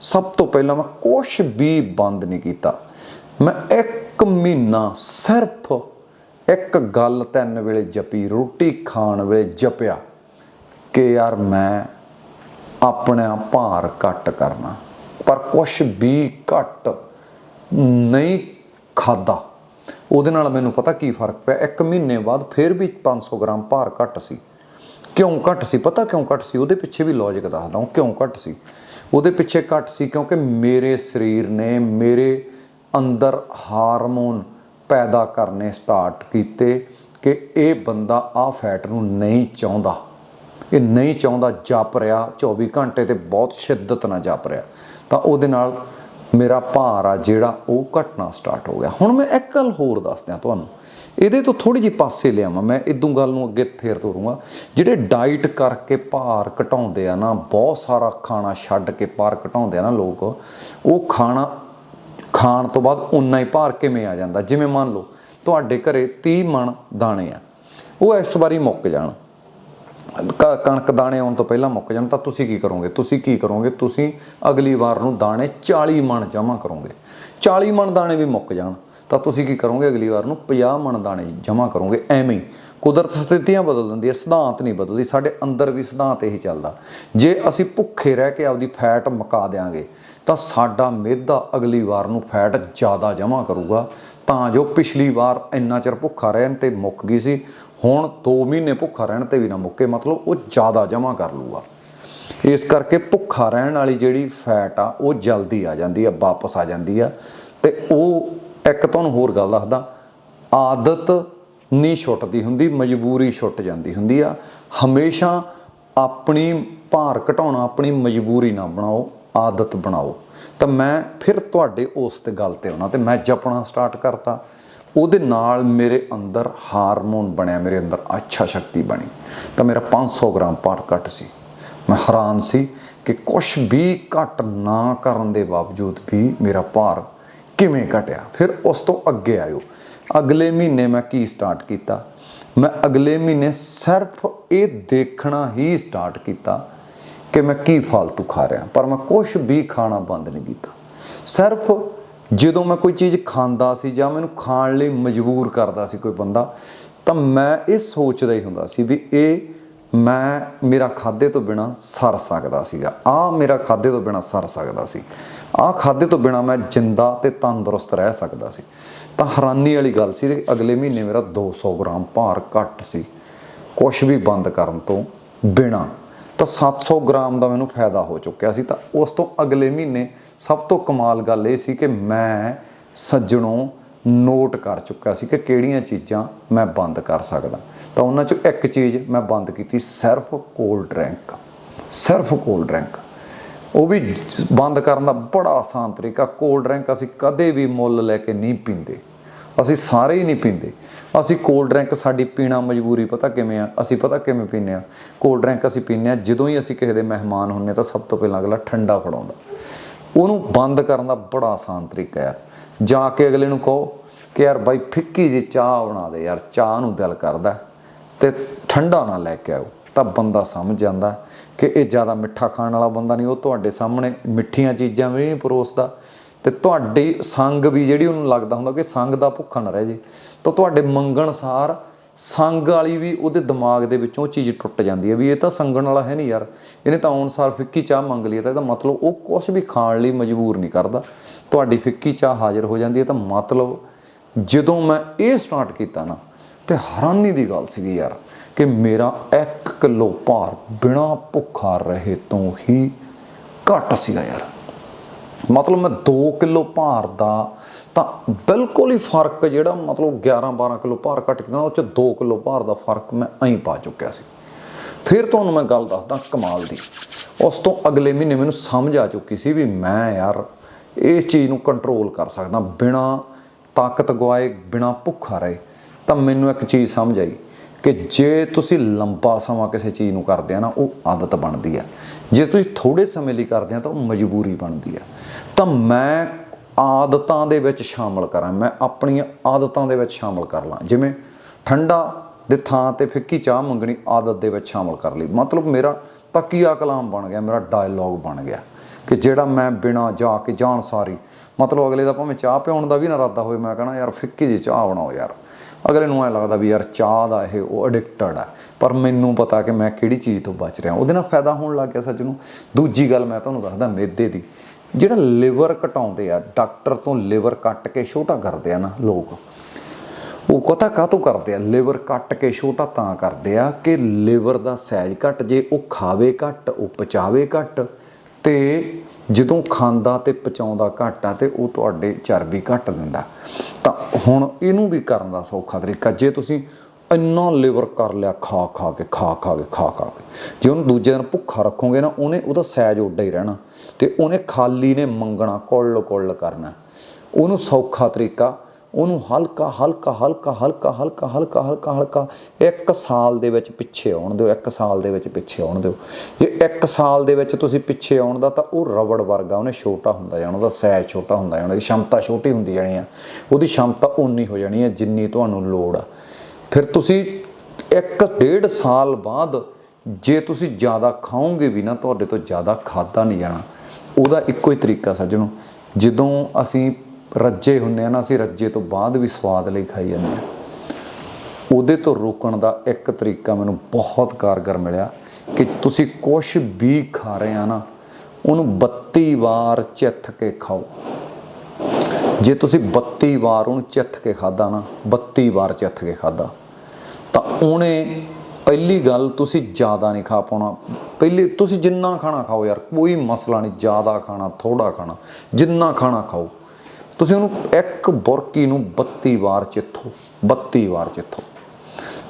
ਸਭ ਤੋਂ ਪਹਿਲਾਂ ਮੈਂ ਕੁਝ ਵੀ ਬੰਦ ਨਹੀਂ ਕੀਤਾ। ਮੈਂ ਇੱਕ ਮਹੀਨਾ ਸਿਰਫ ਇੱਕ ਗੱਲ ਤਿੰਨ ਵੇਲੇ ਜਪੀ, ਰੋਟੀ ਖਾਣ ਵੇਲੇ ਜਪਿਆ ਕਿ ਯਾਰ ਮੈਂ ਆਪਣਾ ਭਾਰ ਘੱਟ ਕਰਨਾ, ਪਰ ਕੁਛ ਵੀ ਘੱਟ ਨਹੀਂ ਖਾਦਾ ਉਹਦੇ ਨਾਲ ਮੈਨੂੰ ਪਤਾ ਕੀ ਫ਼ਰਕ ਪਿਆ? ਇੱਕ ਮਹੀਨੇ ਬਾਅਦ ਫਿਰ ਵੀ 500 ਗ੍ਰਾਮ ਭਾਰ ਘੱਟ ਸੀ। ਕਿਉਂ ਘੱਟ ਸੀ? ਪਤਾ ਕਿਉਂ ਘੱਟ ਸੀ? ਉਹਦੇ ਪਿੱਛੇ ਵੀ ਲੌਜੀਕ ਦੱਸਦਾ ਹਾਂ, ਕਿਉਂ ਘੱਟ ਸੀ? ਉਹਦੇ ਪਿੱਛੇ ਘੱਟ ਸੀ ਕਿਉਂਕਿ ਮੇਰੇ ਸਰੀਰ ਨੇ ਮੇਰੇ ਅੰਦਰ ਹਾਰਮੋਨ ਪੈਦਾ ਕਰਨੇ ਸਟਾਰਟ ਕੀਤੇ ਕਿ ਇਹ ਬੰਦਾ ਆ ਫੈਟ ਨੂੰ ਨਹੀਂ ਚਾਹੁੰਦਾ। ਇਹ ਨਹੀਂ ਚਾਹੁੰਦਾ ਜਪ ਰਿਹਾ 24 ਘੰਟੇ ਤੇ ਬਹੁਤ ਸ਼ਿੱਦਤ ਨਾਲ ਜਪ ਰਿਹਾ। ਤਾਂ ਉਹਦੇ ਨਾਲ ਮੇਰਾ ਭਾਰ ਆ ਜਿਹੜਾ, ਉਹ ਘਟਣਾ ਸਟਾਰਟ ਹੋ ਗਿਆ। ਹੁਣ ਮੈਂ ਇੱਕ ਗੱਲ ਹੋਰ ਦੱਸ ਦਿਆਂ ਤੁਹਾਨੂੰ। ਇਹਦੇ ਤੋਂ ਥੋੜੀ ਜਿਹੀ ਪਾਸੇ ਲਿਆਵਾਂ। ਮੈਂ ਇਦੋਂ ਗੱਲ ਨੂੰ ਅੱਗੇ ਫੇਰ ਤੋਰੂੰਗਾ। ਜਿਹੜੇ ਡਾਈਟ ਕਰਕੇ ਭਾਰ ਘਟਾਉਂਦੇ ਆ ਨਾ, ਬਹੁਤ ਸਾਰਾ ਖਾਣਾ ਛੱਡ ਕੇ ਭਾਰ ਘਟਾਉਂਦੇ ਆ ਨਾ ਲੋਕ, ਉਹ ਖਾਣਾ ਖਾਣ ਤੋਂ ਬਾਅਦ ਉਨਾ ਹੀ ਭਾਰ ਕਿਵੇਂ ਆ ਜਾਂਦਾ? ਜਿਵੇਂ ਮੰਨ ਲਓ, ਤੁਹਾਡੇ ਘਰੇ 30 ਮਣ ਦਾਣੇ ਆ, ਉਹ ਇਸ ਵਾਰੀ ਮੁੱਕ ਜਾਣ। ਕ- ਕਣਕ ਦਾਣੇ ਆਉਣ ਤੋਂ ਪਹਿਲਾਂ ਮੁੱਕ ਜਾਣ, ਤਾਂ ਤੁਸੀਂ ਕੀ ਕਰੋਗੇ? ਤੁਸੀਂ ਕੀ ਕਰੋਗੇ? ਤੁਸੀਂ ਅਗਲੀ ਵਾਰ ਨੂੰ ਦਾਣੇ 40 ਮਣ ਜਮ੍ਹਾਂ ਕਰੋਗੇ। 40 ਮਣ ਦਾਣੇ ਵੀ ਮੁੱਕ ਜਾਣ, ਤਾਂ ਤੁਸੀਂ ਕੀ ਕਰੋਗੇ? ਅਗਲੀ ਵਾਰ ਨੂੰ 50 ਮਣ ਦਾਣੇ ਜਮ੍ਹਾਂ ਕਰੋਗੇ। ਐਵੇਂ ਹੀ ਕੁਦਰਤ ਸਥਿਤੀਆਂ ਬਦਲ ਦਿੰਦੀ ਹੈ, ਸਿਧਾਂਤ ਨਹੀਂ ਬਦਲਦੀ, ਸਾਡੇ ਅੰਦਰ ਵੀ ਸਿਧਾਂਤ ਇਹੀ ਚੱਲਦਾ। ਜੇ ਅਸੀਂ ਭੁੱਖੇ ਰਹਿ ਕੇ ਆਪਦੀ ਫੈਟ ਮੁਕਾ ਦੇਾਂਗੇ ਤਾਂ ਸਾਡਾ ਮਿਹਦਾ ਅਗਲੀ ਵਾਰ ਨੂੰ ਫੈਟ ਜ਼ਿਆਦਾ ਜਮ੍ਹਾਂ ਕਰੂਗਾ। ਤਾਂ ਜੋ ਪਿਛਲੀ ਵਾਰ ਇੰਨਾ ਚਿਰ ਭੁੱਖਾ ਰਹਿਣ ਤੇ ਮੁੱਕ ਗਈ ਸੀ, ਹੁਣ 2 ਮਹੀਨੇ ਭੁੱਖਾ ਰਹਿਣ ਤੇ ਵੀ ਨਾ ਮੁੱਕੇ, ਮਤਲਬ ਉਹ ਜ਼ਿਆਦਾ ਜਮ੍ਹਾਂ ਕਰ ਲੂਗਾ। ਇਸ ਕਰਕੇ ਭੁੱਖਾ ਰਹਿਣ ਵਾਲੀ ਜਿਹੜੀ ਫੈਟ ਆ, ਉਹ ਜਲਦੀ ਆ ਜਾਂਦੀ ਆ, ਵਾਪਸ ਆ ਜਾਂਦੀ ਆ। ਤੇ ਉਹ ਇੱਕ ਤੁਹਾਨੂੰ ਹੋਰ ਗੱਲ ਦੱਸਦਾ, ਆਦਤ ਨਹੀਂ ਛੁੱਟਦੀ ਹੁੰਦੀ, ਮਜਬੂਰੀ ਛੁੱਟ ਜਾਂਦੀ ਹੁੰਦੀ ਆ। ਹਮੇਸ਼ਾ ਆਪਣੀ ਭਾਰ ਘਟਾਉਣਾ, ਆਪਣੀ ਮਜਬੂਰੀ ਨਾ ਬਣਾਓ। ਆਦਤ ਬਣਾਓ। ਤਾਂ ਮੈਂ ਫਿਰ ਤੁਹਾਡੇ ਉਸ ਤੇ ਗੱਲ ਤੇ ਆਉਣਾ ਤੇ ਮੈਂ ਜਪਣਾ ਸਟਾਰਟ ਕਰਤਾ। ਉਹਦੇ ਨਾਲ ਮੇਰੇ ਅੰਦਰ ਹਾਰਮੋਨ ਬਣਿਆ, ਮੇਰੇ ਅੰਦਰ ਅੱਛਾ ਸ਼ਕਤੀ ਬਣੀ। ਤਾਂ ਮੇਰਾ 500 ਗ੍ਰਾਮ ਭਾਰ ਘਟ ਸੀ। ਮੈਂ ਹੈਰਾਨ ਸੀ ਕਿ ਕੁਝ ਵੀ ਘਟ ਨਾ ਕਰਨ ਦੇ ਬਾਵਜੂਦ ਵੀ ਮੇਰਾ ਭਾਰ ਕਿਵੇਂ ਘਟਿਆ। ਫਿਰ ਉਸ ਤੋਂ ਅੱਗੇ ਆਇਓ। ਅਗਲੇ ਮਹੀਨੇ ਮੈਂ ਕੀ ਸਟਾਰਟ ਕੀਤਾ? ਮੈਂ ਅਗਲੇ ਮਹੀਨੇ ਸਿਰਫ ਇਹ ਦੇਖਣਾ ਹੀ ਸਟਾਰਟ ਕੀਤਾ ਕਿ ਮੈਂ ਕੀ ਫालतू ਖਾ ਰਿਹਾ, ਪਰ ਮੈਂ ਕੁਝ ਵੀ ਖਾਣਾ ਬੰਦ ਨਹੀਂ ਕੀਤਾ। ਸਿਰਫ ਜਦੋਂ ਮੈਂ ਕੋਈ ਚੀਜ਼ ਖਾਂਦਾ ਸੀ ਜਾਂ ਮੈਨੂੰ ਖਾਣ ਲਈ ਮਜਬੂਰ ਕਰਦਾ ਸੀ ਕੋਈ ਬੰਦਾ, ਤਾਂ ਮੈਂ ਇਹ ਸੋਚਦਾ ਹੀ ਹੁੰਦਾ ਸੀ ਵੀ ਇਹ ਮੈਂ ਮੇਰਾ ਖਾਦੇ ਤੋਂ ਬਿਨਾ ਸਰ ਸਕਦਾ ਸੀਗਾ। ਆ ਮੇਰਾ ਖਾਦੇ ਤੋਂ ਬਿਨਾ ਸਰ ਸਕਦਾ ਸੀ। ਆ ਖਾਦੇ ਤੋਂ ਬਿਨਾ ਮੈਂ ਜਿੰਦਾ ਤੇ ਤੰਦਰੁਸਤ ਰਹਿ ਸਕਦਾ ਸੀ। ਤਾਂ ਹੈਰਾਨੀ ਵਾਲੀ ਗੱਲ ਸੀ ਕਿ ਅਗਲੇ ਮਹੀਨੇ ਮੇਰਾ 200 ਗ੍ਰਾਮ ਭਾਰ ਘੱਟ ਸੀ। ਕੁਝ ਵੀ ਬੰਦ ਕਰਨ ਤੋਂ ਬਿਨਾ ਤਾਂ 700 ਗ੍ਰਾਮ ਦਾ ਮੈਨੂੰ ਫਾਇਦਾ ਹੋ ਚੁੱਕਿਆ ਸੀ। ਤਾਂ ਉਸ ਤੋਂ ਅਗਲੇ ਮਹੀਨੇ ਸਭ ਤੋਂ ਕਮਾਲ ਗੱਲ ਇਹ ਸੀ ਕਿ ਮੈਂ ਸੱਜਣੋਂ ਨੋਟ ਕਰ ਚੁੱਕਿਆ ਸੀ ਕਿ ਕਿਹੜੀਆਂ ਚੀਜ਼ਾਂ ਮੈਂ ਬੰਦ ਕਰ ਸਕਦਾ। ਤਾਂ ਉਹਨਾਂ ਚੋਂ ਇੱਕ ਚੀਜ਼ ਮੈਂ ਬੰਦ ਕੀਤੀ, ਸਿਰਫ ਕੋਲਡ ਡਰਿੰਕ, ਸਿਰਫ ਕੋਲਡ ਡਰਿੰਕ। ਉਹ ਵੀ ਬੰਦ ਕਰਨ ਦਾ ਬੜਾ ਆਸਾਨ ਤਰੀਕਾ, ਕੋਲਡ ਡਰਿੰਕ ਅਸੀਂ ਕਦੇ ਵੀ ਮੁੱਲ ਲੈ ਕੇ ਨਹੀਂ ਪੀਂਦੇ। ਅਸੀਂ ਸਾਰੇ ਹੀ ਨਹੀਂ ਪੀਂਦੇ। ਅਸੀਂ ਕੋਲਡ ਡਰਿੰਕ ਸਾਡੀ ਪੀਣਾ ਮਜਬੂਰੀ ਪਤਾ ਕਿਵੇਂ ਆ? ਅਸੀਂ ਪਤਾ ਕਿਵੇਂ ਪੀਂਦੇ ਆ? ਕੋਲਡ ਡਰਿੰਕ ਅਸੀਂ ਪੀਂਦੇ ਆ, ਜਦੋਂ ਹੀ ਅਸੀਂ ਕਿਸੇ ਦੇ ਮਹਿਮਾਨ ਹੁੰਨੇ ਤਾਂ ਸਭ ਤੋਂ ਪਹਿਲਾਂ ਅਗਲਾ ਠੰਡਾ ਫੜਾਉਂਦਾ। ਉਹਨੂੰ ਬੰਦ ਕਰਨ ਦਾ ਬੜਾ ਆਸਾਨ ਤਰੀਕਾ ਯਾਰ। ਜਾ ਕੇ ਅਗਲੇ ਨੂੰ ਕਹੋ ਕਿ ਯਾਰ ਬਾਈ ਫਿੱਕੀ ਜੀ ਚਾਹ ਬਣਾ ਦੇ ਯਾਰ, ਚਾਹ ਨੂੰ ਦਿਲ ਕਰਦਾ। ਤੇ ਠੰਡਾ ਨਾ ਲੈ ਕੇ ਆਓ ਤਾਂ ਬੰਦਾ ਸਮਝ ਜਾਂਦਾ ਕਿ ਇਹ ਜ਼ਿਆਦਾ ਮਿੱਠਾ ਖਾਣ ਵਾਲਾ ਬੰਦਾ ਨਹੀਂ, ਉਹ ਤੁਹਾਡੇ ਸਾਹਮਣੇ ਮਿੱਠੀਆਂ ਚੀਜ਼ਾਂ ਵੀ ਨਹੀਂ ਪਰੋਸਦਾ। ਤੇ ਤੁਹਾਡੀ ਸੰਗ ਵੀ ਜਿਹੜੀ ਉਹਨੂੰ ਲੱਗਦਾ ਹੁੰਦਾ ਕਿ ਸੰਗ ਦਾ ਭੁੱਖਾ ਨਾ ਰਹਿ ਜੇ, ਤਾਂ ਤੁਹਾਡੇ ਮੰਗਣ ਸਾਰ ਸੰਗ ਵਾਲੀ ਵੀ ਉਹਦੇ ਦਿਮਾਗ ਦੇ ਵਿੱਚੋਂ ਚੀਜ਼ ਟੁੱਟ ਜਾਂਦੀ ਹੈ ਵੀ ਇਹ ਤਾਂ ਸੰਗਣ ਵਾਲਾ ਹੈ ਨਹੀਂ ਯਾਰ, ਇਹਨੇ ਤਾਂ ਆਉਣ ਸਾਰ ਫਿੱਕੀ ਚਾਹ ਮੰਗ ਲਈ ਹੈ ਤਾਂ ਇਹਦਾ ਮਤਲਬ ਉਹ ਕੁਝ ਵੀ ਖਾਣ ਲਈ ਮਜਬੂਰ ਨਹੀਂ ਕਰਦਾ। ਤੁਹਾਡੀ ਫਿੱਕੀ ਚਾਹ ਹਾਜ਼ਰ ਹੋ ਜਾਂਦੀ ਹੈ ਤਾਂ ਮਤਲਬ ਜਦੋਂ ਮੈਂ ਇਹ ਸਟਾਰਟ ਕੀਤਾ ਨਾ, ਤੇ ਹੈਰਾਨੀ ਦੀ ਗੱਲ ਸੀਗੀ ਯਾਰ ਕਿ ਮੇਰਾ 1 ਕਿਲੋ ਭਾਰ ਬਿਨਾ ਭੁੱਖਾ ਰਹੇ ਤੋਂ ਹੀ ਘੱਟ ਸੀਗਾ ਯਾਰ। ਮਤਲਬ ਮੈਂ 2 ਕਿਲੋ ਭਾਰ ਦਾ, ਤਾਂ ਬਿਲਕੁਲ ਹੀ ਫ਼ਰਕ ਜਿਹੜਾ ਮਤਲਬ 11 12 ਕਿਲੋ ਭਾਰ ਘਟ ਗਿਆ ਉਹ ਚ 2 ਕਿਲੋ ਭਾਰ ਦਾ ਫ਼ਰਕ ਮੈਂ ਐਂ ਪਾ ਚੁੱਕਿਆ ਸੀ। ਫਿਰ ਤੁਹਾਨੂੰ ਮੈਂ ਗੱਲ ਦੱਸਦਾ ਕਮਾਲ ਦੀ। ਉਸ ਤੋਂ ਅਗਲੇ ਮਹੀਨੇ ਮੈਨੂੰ ਸਮਝ ਆ ਚੁੱਕੀ ਸੀ ਵੀ ਮੈਂ ਯਾਰ ਇਸ ਚੀਜ਼ ਨੂੰ ਕੰਟਰੋਲ ਕਰ ਸਕਦਾ। ਬਿਨਾ ਤਾਕਤ ਗਵਾਏ, ਬਿਨਾ ਭੁੱਖਾ ਰਹੇ, ਤਾਂ ਮੈਨੂੰ ਇੱਕ ਚੀਜ਼ ਸਮਝ ਆਈ। ਕਿ ਜੇ ਤੁਸੀਂ ਲੰਬਾ ਸਮਾਂ ਕਿਸੇ ਚੀਜ਼ ਨੂੰ ਕਰਦੇ ਆ ਨਾ, ਉਹ ਆਦਤ ਬਣਦੀ ਆ। ਜੇ ਤੁਸੀਂ ਥੋੜੇ ਸਮੇਂ ਲਈ ਕਰਦੇ ਆ ਤਾਂ ਉਹ ਮਜਬੂਰੀ ਬਣਦੀ ਆ। ਤਾਂ ਮੈਂ ਆਦਤਾਂ ਦੇ ਵਿੱਚ ਸ਼ਾਮਲ ਕਰਾਂ, ਮੈਂ ਆਪਣੀਆਂ ਆਦਤਾਂ ਦੇ ਵਿੱਚ ਸ਼ਾਮਲ ਕਰ ਲਾਂ। ਜਿਵੇਂ ਠੰਡਾ ਦੇ ਥਾਂ ਤੇ ਫਿੱਕੀ ਚਾਹ ਮੰਗਣੀ, ਆਦਤ ਦੇ ਵਿੱਚ ਸ਼ਾਮਲ ਕਰ ਲਈ। ਮਤਲਬ ਮੇਰਾ ਤਕੀਆ ਕਲਾਮ ਬਣ ਗਿਆ, ਮੇਰਾ ਡਾਇਲੌਗ ਬਣ ਗਿਆ ਕਿ ਜਿਹੜਾ ਮੈਂ ਬਿਨਾ ਜਾ ਕੇ ਜਾਣ ਸਾਰੀ। ਮਤਲਬ ਅਗਲੇ ਦਾ ਭਾਵੇਂ ਚਾਹ ਪਿਉਣ ਦਾ ਵੀ ਨਾ ਇਰਾਦਾ ਹੋਵੇ, ਮੈਂ ਕਹਣਾ, ਯਾਰ, ਫਿੱਕੀ ਜੀ ਚਾਹ ਬਣਾਓ ਯਾਰ। ਅਗਲੇ ਨੂੰ ਐ ਲੱਗਦਾ ਵੀ ਯਾਰ ਚਾਹ ਦਾ ਇਹ ਉਹ ਐਡਿਕਟਡ ਆ, ਪਰ ਮੈਨੂੰ ਪਤਾ ਕਿ ਮੈਂ ਕਿਹੜੀ ਚੀਜ਼ ਤੋਂ ਬਚ ਰਿਹਾ। ਉਹਦੇ ਨਾਲ ਫਾਇਦਾ ਹੋਣ ਲੱਗ ਗਿਆ ਸੱਚ ਨੂੰ। ਦੂਜੀ ਗੱਲ ਮੈਂ ਤੁਹਾਨੂੰ ਦੱਸਦਾ ਮੇਦੇ ਦੀ। ਜਿਹੜਾ ਲਿਵਰ ਘਟਾਉਂਦੇ ਆ ਡਾਕਟਰ ਤੋਂ ਲਿਵਰ ਕੱਟ ਕੇ ਛੋਟਾ ਕਰਦੇ ਆ ਨਾ ਲੋਕ, ਉਹ ਪਤਾ ਕਾਹਤੋਂ ਕਰਦੇ ਆ? ਲਿਵਰ ਕੱਟ ਕੇ ਛੋਟਾ ਤਾਂ ਕਰਦੇ ਆ ਕਿ ਲਿਵਰ ਦਾ ਸਾਈਜ਼ ਘਟ, ਜੇ ਉਹ ਖਾਵੇ ਘੱਟ ਉਹ ਪਚਾਵੇ ਘੱਟ, ਤੇ ਜਦੋਂ ਖਾਂਦਾ ਤੇ ਪਚਾਉਂਦਾ ਘੱਟ ਆ ਤੇ ਉਹ ਤੁਹਾਡੇ ਚਰਬੀ ਘੱਟ ਦਿੰਦਾ। ਤਾਂ ਹੁਣ ਇਹਨੂੰ ਵੀ ਕਰਨ ਦਾ ਸੌਖਾ ਤਰੀਕਾ, ਜੇ ਤੁਸੀਂ ਇੰਨਾ ਲਿਵਰ ਕਰ ਲਿਆ ਖਾ ਖਾ ਕੇ, ਖਾ ਖਾ ਕੇ, ਖਾ ਖਾ ਕੇ, ਜੇ ਉਹਨੂੰ ਦੂਜੇ ਦਿਨ ਭੁੱਖਾ ਰੱਖੋਗੇ ਨਾ, ਉਹਨੇ ਉਹਦਾ ਸਾਈਜ਼ ਉੱਡਾ ਹੀ ਰਹਿਣਾ ਤੇ ਉਹਨੇ ਖਾਲੀ ਨੇ ਮੰਗਣਾ ਕੁੱਲ ਕੁੱਲ ਕਰਨਾ। ਉਹਨੂੰ ਸੌਖਾ ਤਰੀਕਾ ਉਹਨੂੰ ਹਲਕਾ ਹਲਕਾ ਹਲਕਾ ਹਲਕਾ ਹਲਕਾ ਹਲਕਾ ਹਲਕਾ ਹਲਕਾ ਇੱਕ ਸਾਲ ਦੇ ਵਿੱਚ ਪਿੱਛੇ ਆਉਣ ਦਿਓ, ਇੱਕ ਸਾਲ ਦੇ ਵਿੱਚ ਪਿੱਛੇ ਆਉਣ ਦਿਓ। ਜੇ ਇੱਕ ਸਾਲ ਦੇ ਵਿੱਚ ਤੁਸੀਂ ਪਿੱਛੇ ਆਉਣ ਦਾ ਤਾਂ ਉਹ ਰਬੜ ਵਰਗਾ, ਉਹਨੇ ਛੋਟਾ ਹੁੰਦਾ ਜਾਣਾ, ਉਹਦਾ ਸਾਈਜ਼ ਛੋਟਾ ਹੁੰਦਾ ਜਾਣਾ, ਉਹਦੀ ਸ਼ਮਤਾ ਛੋਟੀ ਹੁੰਦੀ ਜਾਣੀ ਆ। ਉਹਦੀ ਸ਼ਮਤਾ ਉਨੀ ਹੋ ਜਾਣੀ ਹੈ ਜਿੰਨੀ ਤੁਹਾਨੂੰ ਲੋੜ ਆ। ਫਿਰ ਤੁਸੀਂ ਇੱਕ ਡੇਢ ਸਾਲ ਬਾਅਦ ਜੇ ਤੁਸੀਂ ਜ਼ਿਆਦਾ ਖਾਓਗੇ ਵੀ ਨਾ, ਤੁਹਾਡੇ ਤੋਂ ਜ਼ਿਆਦਾ ਖਾਦਾ ਨਹੀਂ ਜਾਣਾ। ਉਹਦਾ ਇੱਕੋ ਹੀ ਤਰੀਕਾ, ਸੱਜਣੋ, ਜਦੋਂ ਅਸੀਂ ਰੱਜੇ ਹੁੰਨੇ ਆ ਨਾ, ਅਸੀਂ ਰੱਜੇ ਤੋਂ ਬਾਅਦ ਵੀ ਸਵਾਦ ਲਈ ਖਾਈ ਜਾਂਦੇ ਆ। ਉਹਦੇ ਤੋਂ ਰੋਕਣ ਦਾ ਇੱਕ ਤਰੀਕਾ ਮੈਨੂੰ ਬਹੁਤ ਕਾਰਗਰ ਮਿਲਿਆ ਕਿ ਤੁਸੀਂ ਕੁਝ ਵੀ ਖਾ ਰਹੇ ਆ ਨਾ, ਉਹਨੂੰ 32 ਵਾਰ ਚਿੱਥ ਕੇ ਖਾਓ। ਜੇ ਤੁਸੀਂ 32 ਵਾਰ ਉਹਨੂੰ ਚਿੱਥ ਕੇ ਖਾਦਾ ਨਾ 32 ਵਾਰ ਚਿੱਥ ਕੇ ਖਾਦਾ ਤਾਂ ਉਹਨੇ ਪਹਿਲੀ ਗੱਲ ਤੁਸੀਂ ਜ਼ਿਆਦਾ ਨਹੀਂ ਖਾ ਪਾਉਣਾ। ਪਹਿਲੇ ਤੁਸੀਂ ਜਿੰਨਾ ਖਾਣਾ ਖਾਓ ਯਾਰ, ਕੋਈ ਮਸਲਾ ਨਹੀਂ, ਜ਼ਿਆਦਾ ਖਾਣਾ ਥੋੜਾ ਖਾਣਾ, ਜਿੰਨਾ ਖਾਣਾ ਖਾਓ। ਤੁਸੀਂ ਉਹਨੂੰ ਇੱਕ ਬੁਰਕੀ ਨੂੰ 32 ਵਾਰ ਚਿੱਥੋ 32 ਵਾਰ ਚਿੱਥੋ।